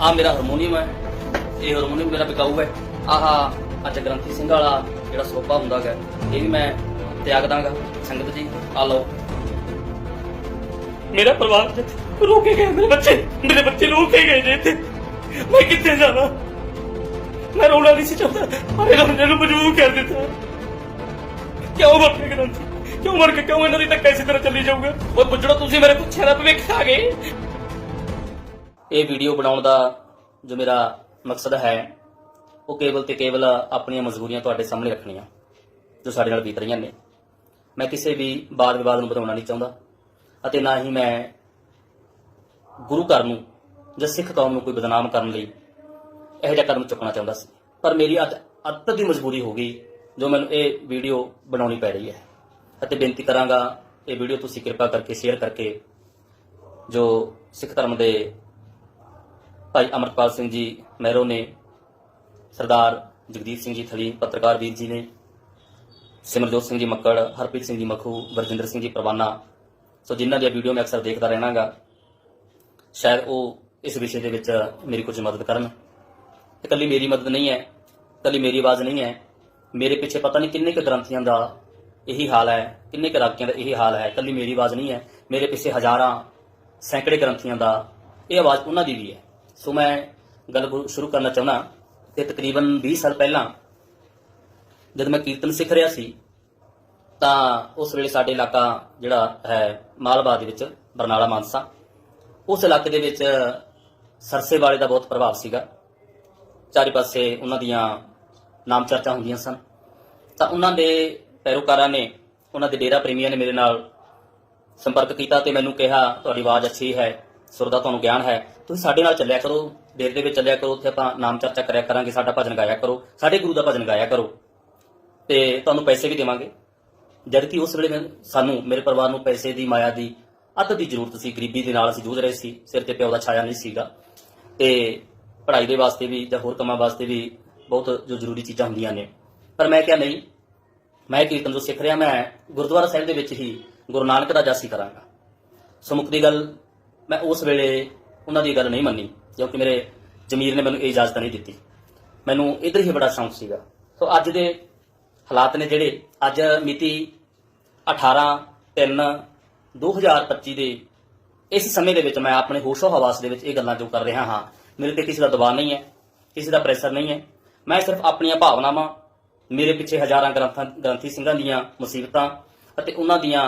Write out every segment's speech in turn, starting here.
ਆ ਮੇਰਾ ਹਾਰਮੋਨੀਅਮ ਹੈ। ਇਹ ਹਾਰਮੋਨੀਅਮ ਮੇਰਾ ਬਿਕਾਊ ਹੈ। ਆਹ ਅੱਜ ਗ੍ਰੰਥੀ ਸਿੰਘ ਵਾਲਾ ਜਿਹੜਾ ਸੋਪਾ ਹੁੰਦਾ ਹੈ ਇਹ ਵੀ ਮੈਂ ਤਿਆਗ ਦਾਂਗਾ। ਸੰਗਤ ਜੀ ਆ ਲਓ। ਮੇਰਾ ਪਰਿਵਾਰ ਜਿੱਥੇ ਰੋਕੇ ਗਏ ਮੇਰੇ ਬੱਚੇ। ਮੇਰੇ ਬੱਚੇ ਰੋਕੇ ਗਏ ਨੇ ਇੱਥੇ। ਮੈਂ ਕਿੱਥੇ ਜਾਵਾਂ ਮੈਂ ਰੋਣਾ ਨਹੀਂ ਸੀ ਚਾਹੁੰਦਾ। ਪਰ ਇਹਨਾਂ ਨੇ ਮੈਨੂੰ ਮਜਬੂਰ ਕਰ ਦਿੱਤਾ। ਕਿਉਂ ਕੇ ਗ੍ਰੰਥੀ? ਕਿਉਂ ਮਰ ਕੇ ਕਿਉਂ ਇਹਨਾਂ ਦੀ ਧੱਕਾ ਇਸੇ ਤਰ੍ਹਾਂ ਚੱਲੀ ਜਾਊਗਾ? ਓਏ ਪੁੱਜੜੋ ਤੁਸੀਂ ਮੇਰੇ ਪੁੱਛਿਆ ਦਾ ਭਵਿੱਖ ਆ ਗਏ। ਇਹ ਵੀਡੀਓ ਬਣਾਉਣ ਦਾ ਜੋ ਮੇਰਾ ਮਕਸਦ ਹੈ, ਉਹ ਕੇਵਲ ਤੇ ਕੇਵਲ ਆਪਣੀਆਂ ਮਜਬੂਰੀਆਂ ਤੁਹਾਡੇ ਸਾਹਮਣੇ ਰੱਖਣੀਆਂ, ਜੋ ਸਾਡੇ ਨਾਲ ਬੀਤ ਰਹੀਆਂ ਨੇ। ਮੈਂ ਕਿਸੇ ਵੀ ਬਾਦ ਵਿਵਾਦ ਨੂੰ ਵਧਾਉਣਾ ਨਹੀਂ ਚਾਹੁੰਦਾ, ਅਤੇ ਨਾ ਹੀ ਮੈਂ ਗੁਰੂ ਘਰ ਨੂੰ ਜਾਂ ਸਿੱਖ ਕੌਮ ਨੂੰ ਕੋਈ ਬਦਨਾਮ ਕਰਨ ਲਈ ਇਹੋ ਜਿਹਾ ਕਦਮ ਚੁੱਕਣਾ ਚਾਹੁੰਦਾ ਸੀ। ਪਰ ਮੇਰੀ ਅੱਤ ਦੀ ਮਜਬੂਰੀ ਹੋ ਗਈ, ਜੋ ਮੈਨੂੰ ਇਹ ਵੀਡੀਓ ਬਣਾਉਣੀ ਪੈ ਰਹੀ ਹੈ। ਅਤੇ ਬੇਨਤੀ ਕਰਾਂਗਾ, ਇਹ ਵੀਡੀਓ ਤੁਸੀਂ ਕਿਰਪਾ ਕਰਕੇ ਸ਼ੇਅਰ ਕਰਕੇ ਜੋ ਸਿੱਖ ਧਰਮ ਦੇ ਭਾਈ ਅਮਰਪਾਲ ਸਿੰਘ ਜੀ ਮਹਿਰੋ ਨੇ ਸਰਦਾਰ ਜਗਦੀਪ ਸਿੰਘ ਜੀ ਥਲੀ, ਪੱਤਰਕਾਰ ਵੀਰ ਜੀ ਨੇ, ਸਿਮਰਜੋਤ ਸਿੰਘ ਜੀ ਮੱਕੜ, ਹਰਪ੍ਰੀਤ ਸਿੰਘ ਜੀ ਮਖੂ, ਵਰਜਿੰਦਰ ਸਿੰਘ ਜੀ ਪਰਵਾਨਾ। ਸੋ ਜਿਨ੍ਹਾਂ ਦੀਆਂ ਵੀਡੀਓ ਮੈਂ ਅਕਸਰ ਦੇਖਦਾ ਰਹਿਣਾਗਾ, ਸ਼ਾਇਦ ਉਹ ਇਸ ਵਿਸ਼ੇ ਦੇ ਵਿੱਚ ਮੇਰੀ ਕੁਝ ਮਦਦ ਕਰਨ। ਇਕੱਲੀ ਮੇਰੀ ਮਦਦ ਨਹੀਂ ਹੈ, ਇਕੱਲੀ ਮੇਰੀ ਆਵਾਜ਼ ਨਹੀਂ ਹੈ। ਮੇਰੇ ਪਿੱਛੇ ਪਤਾ ਨਹੀਂ ਕਿੰਨੇ ਕੁ ਗ੍ਰੰਥੀਆਂ ਦਾ ਇਹੀ ਹਾਲ ਹੈ, ਕਿੰਨੇ ਕੁ ਰਾਗੀਆਂ ਦਾ ਇਹੀ ਹਾਲ ਹੈ, ਇਕੱਲੀ ਮੇਰੀ ਆਵਾਜ਼ ਨਹੀਂ ਹੈ। ਮੇਰੇ ਪਿੱਛੇ ਹਜ਼ਾਰਾਂ ਸੈਂਕੜੇ ਗ੍ਰੰਥੀਆਂ ਦਾ ਇਹ ਆਵਾਜ਼ ਉਹਨਾਂ ਦੀ ਵੀ ਹੈ। ਸੋ ਮੈਂ ਗੱਲ ਗੁ- ਸ਼ੁਰੂ ਕਰਨਾ ਚਾਹੁੰਦਾ ਕਿ ਤਕਰੀਬਨ 20 ਸਾਲ ਪਹਿਲਾਂ ਜਦ ਮੈਂ ਕੀਰਤਨ ਸਿੱਖ ਰਿਹਾ ਸੀ, ਤਾਂ ਉਸ ਵੇਲੇ ਸਾਡੇ ਇਲਾਕਾ ਜਿਹੜਾ ਹੈ ਮਾਲਵਾ ਦੇ ਵਿੱਚ, ਬਰਨਾਲਾ ਮਾਨਸਾ, ਉਸ ਇਲਾਕੇ ਦੇ ਵਿੱਚ ਸਰਸੇ ਵਾਲੇ ਦਾ ਬਹੁਤ ਪ੍ਰਭਾਵ ਸੀਗਾ। ਚਾਰੇ ਪਾਸੇ ਉਹਨਾਂ ਦੀਆਂ ਨਾਮ ਚਰਚਾ ਹੁੰਦੀਆਂ ਸਨ। ਤਾਂ ਉਹਨਾਂ ਦੇ ਪੈਰੋਕਾਰਾਂ ਨੇ, ਉਹਨਾਂ ਦੇ ਡੇਰਾ ਪ੍ਰੇਮੀਆਂ ਨੇ ਮੇਰੇ ਨਾਲ ਸੰਪਰਕ ਕੀਤਾ ਤੇ ਮੈਨੂੰ ਕਿਹਾ, ਤੁਹਾਡੀ ਆਵਾਜ਼ ਅੱਛੀ ਹੈ। ਸੁਰ ਦਾ ਤੁਹਾਨੂੰ ਗਿਆਨ ਹੈ, ਤੁਸੀਂ ਸਾਡੇ ਨਾਲ ਚੱਲਿਆ ਕਰੋ, ਦੇਰ ਦੇ ਵਿੱਚ ਚੱਲਿਆ ਕਰੋ, ਉੱਥੇ ਆਪਾਂ ਨਾਮ ਚਰਚਾ ਕਰਿਆ ਕਰਾਂਗੇ, ਸਾਡਾ ਭਜਨ ਗਾਇਆ ਕਰੋ, ਸਾਡੇ ਗੁਰੂ ਦਾ ਭਜਨ ਗਾਇਆ ਕਰੋ। ਤੇ ਤੁਹਾਨੂੰ ਪੈਸੇ ਵੀ ਦੇਵਾਂਗੇ। ਜਦ ਕਿ ਉਸ ਵੇਲੇ ਮੈਂ- ਸਾਨੂੰ, ਮੇਰੇ ਪਰਿਵਾਰ ਨੂੰ ਪੈਸੇ ਦੀ, ਮਾਇਆ ਦੀ ਅੱਤ ਦੀ ਜ਼ਰੂਰਤ ਸੀ, ਗਰੀਬੀ ਦੇ ਨਾਲ ਅਸੀਂ ਜੂਝ ਰਹੇ ਸੀ, ਸਿਰ ਤੇ ਪਿਓ ਦਾ ਛਾਇਆ ਨਹੀਂ ਸੀਗਾ। ਤੇ ਪੜ੍ਹਾਈ ਦੇ ਵਾਸਤੇ ਵੀ ਜਾਂ ਹੋਰ ਕੰਮਾਂ ਵਾਸਤੇ ਵੀ ਬਹੁਤ ਜੋ ਜ਼ਰੂਰੀ ਚੀਜ਼ਾਂ ਹੁੰਦੀਆਂ ਨੇ। ਪਰ ਮੈਂ ਕਿਹਾ ਨਹੀਂ, ਮੈਂ ਕੀਰਤਨ ਜੋ ਸਿੱਖ ਰਿਹਾ, ਮੈਂ ਗੁਰਦੁਆਰਾ ਸਾਹਿਬ ਦੇ ਵਿੱਚ ਹੀ ਗੁਰੂ ਨਾਨਕ ਦਾ ਜਾਸੀ ਕਰਾਂਗਾ। ਸੋ ਮੁੱਖ ਦੀ ਗੱਲ ਮੈਂ ਉਸ ਵੇਲੇ ਉਹਨਾਂ ਦੀ ਗੱਲ ਨਹੀਂ ਮੰਨੀ, ਕਿਉਂਕਿ ਮੇਰੇ ਜ਼ਮੀਰ ਨੇ ਮੈਨੂੰ ਇਹ ਇਜਾਜ਼ਤ ਨਹੀਂ ਦਿੱਤੀ। ਮੈਨੂੰ ਇਧਰ ਹੀ ਬੜਾ ਸ਼ੌਂਕ ਸੀਗਾ। ਸੋ ਅੱਜ ਦੇ ਹਾਲਾਤ ਨੇ ਜਿਹੜੇ, ਅੱਜ ਮਿਤੀ 18 3 2025 ਦੇ ਇਸ ਸਮੇਂ ਦੇ ਵਿੱਚ ਮੈਂ ਆਪਣੇ ਹੋਸ਼ੋ ਹਵਾਸ ਦੇ ਵਿੱਚ ਇਹ ਗੱਲਾਂ ਜੋ ਕਰ ਰਿਹਾ ਹਾਂ, ਮੇਰੇ ਤੇ ਕਿਸੇ ਦਾ ਦਬਾਅ ਨਹੀਂ ਹੈ, ਕਿਸੇ ਦਾ ਪ੍ਰੈਸ਼ਰ ਨਹੀਂ ਹੈ। ਮੈਂ ਸਿਰਫ ਆਪਣੀਆਂ ਭਾਵਨਾਵਾਂ, ਮੇਰੇ ਪਿੱਛੇ ਹਜ਼ਾਰਾਂ ਗ੍ਰੰਥਾਂ, ਗ੍ਰੰਥੀ ਸਿੰਘਾਂ ਦੀਆਂ ਮੁਸੀਬਤਾਂ ਅਤੇ ਉਹਨਾਂ ਦੀਆਂ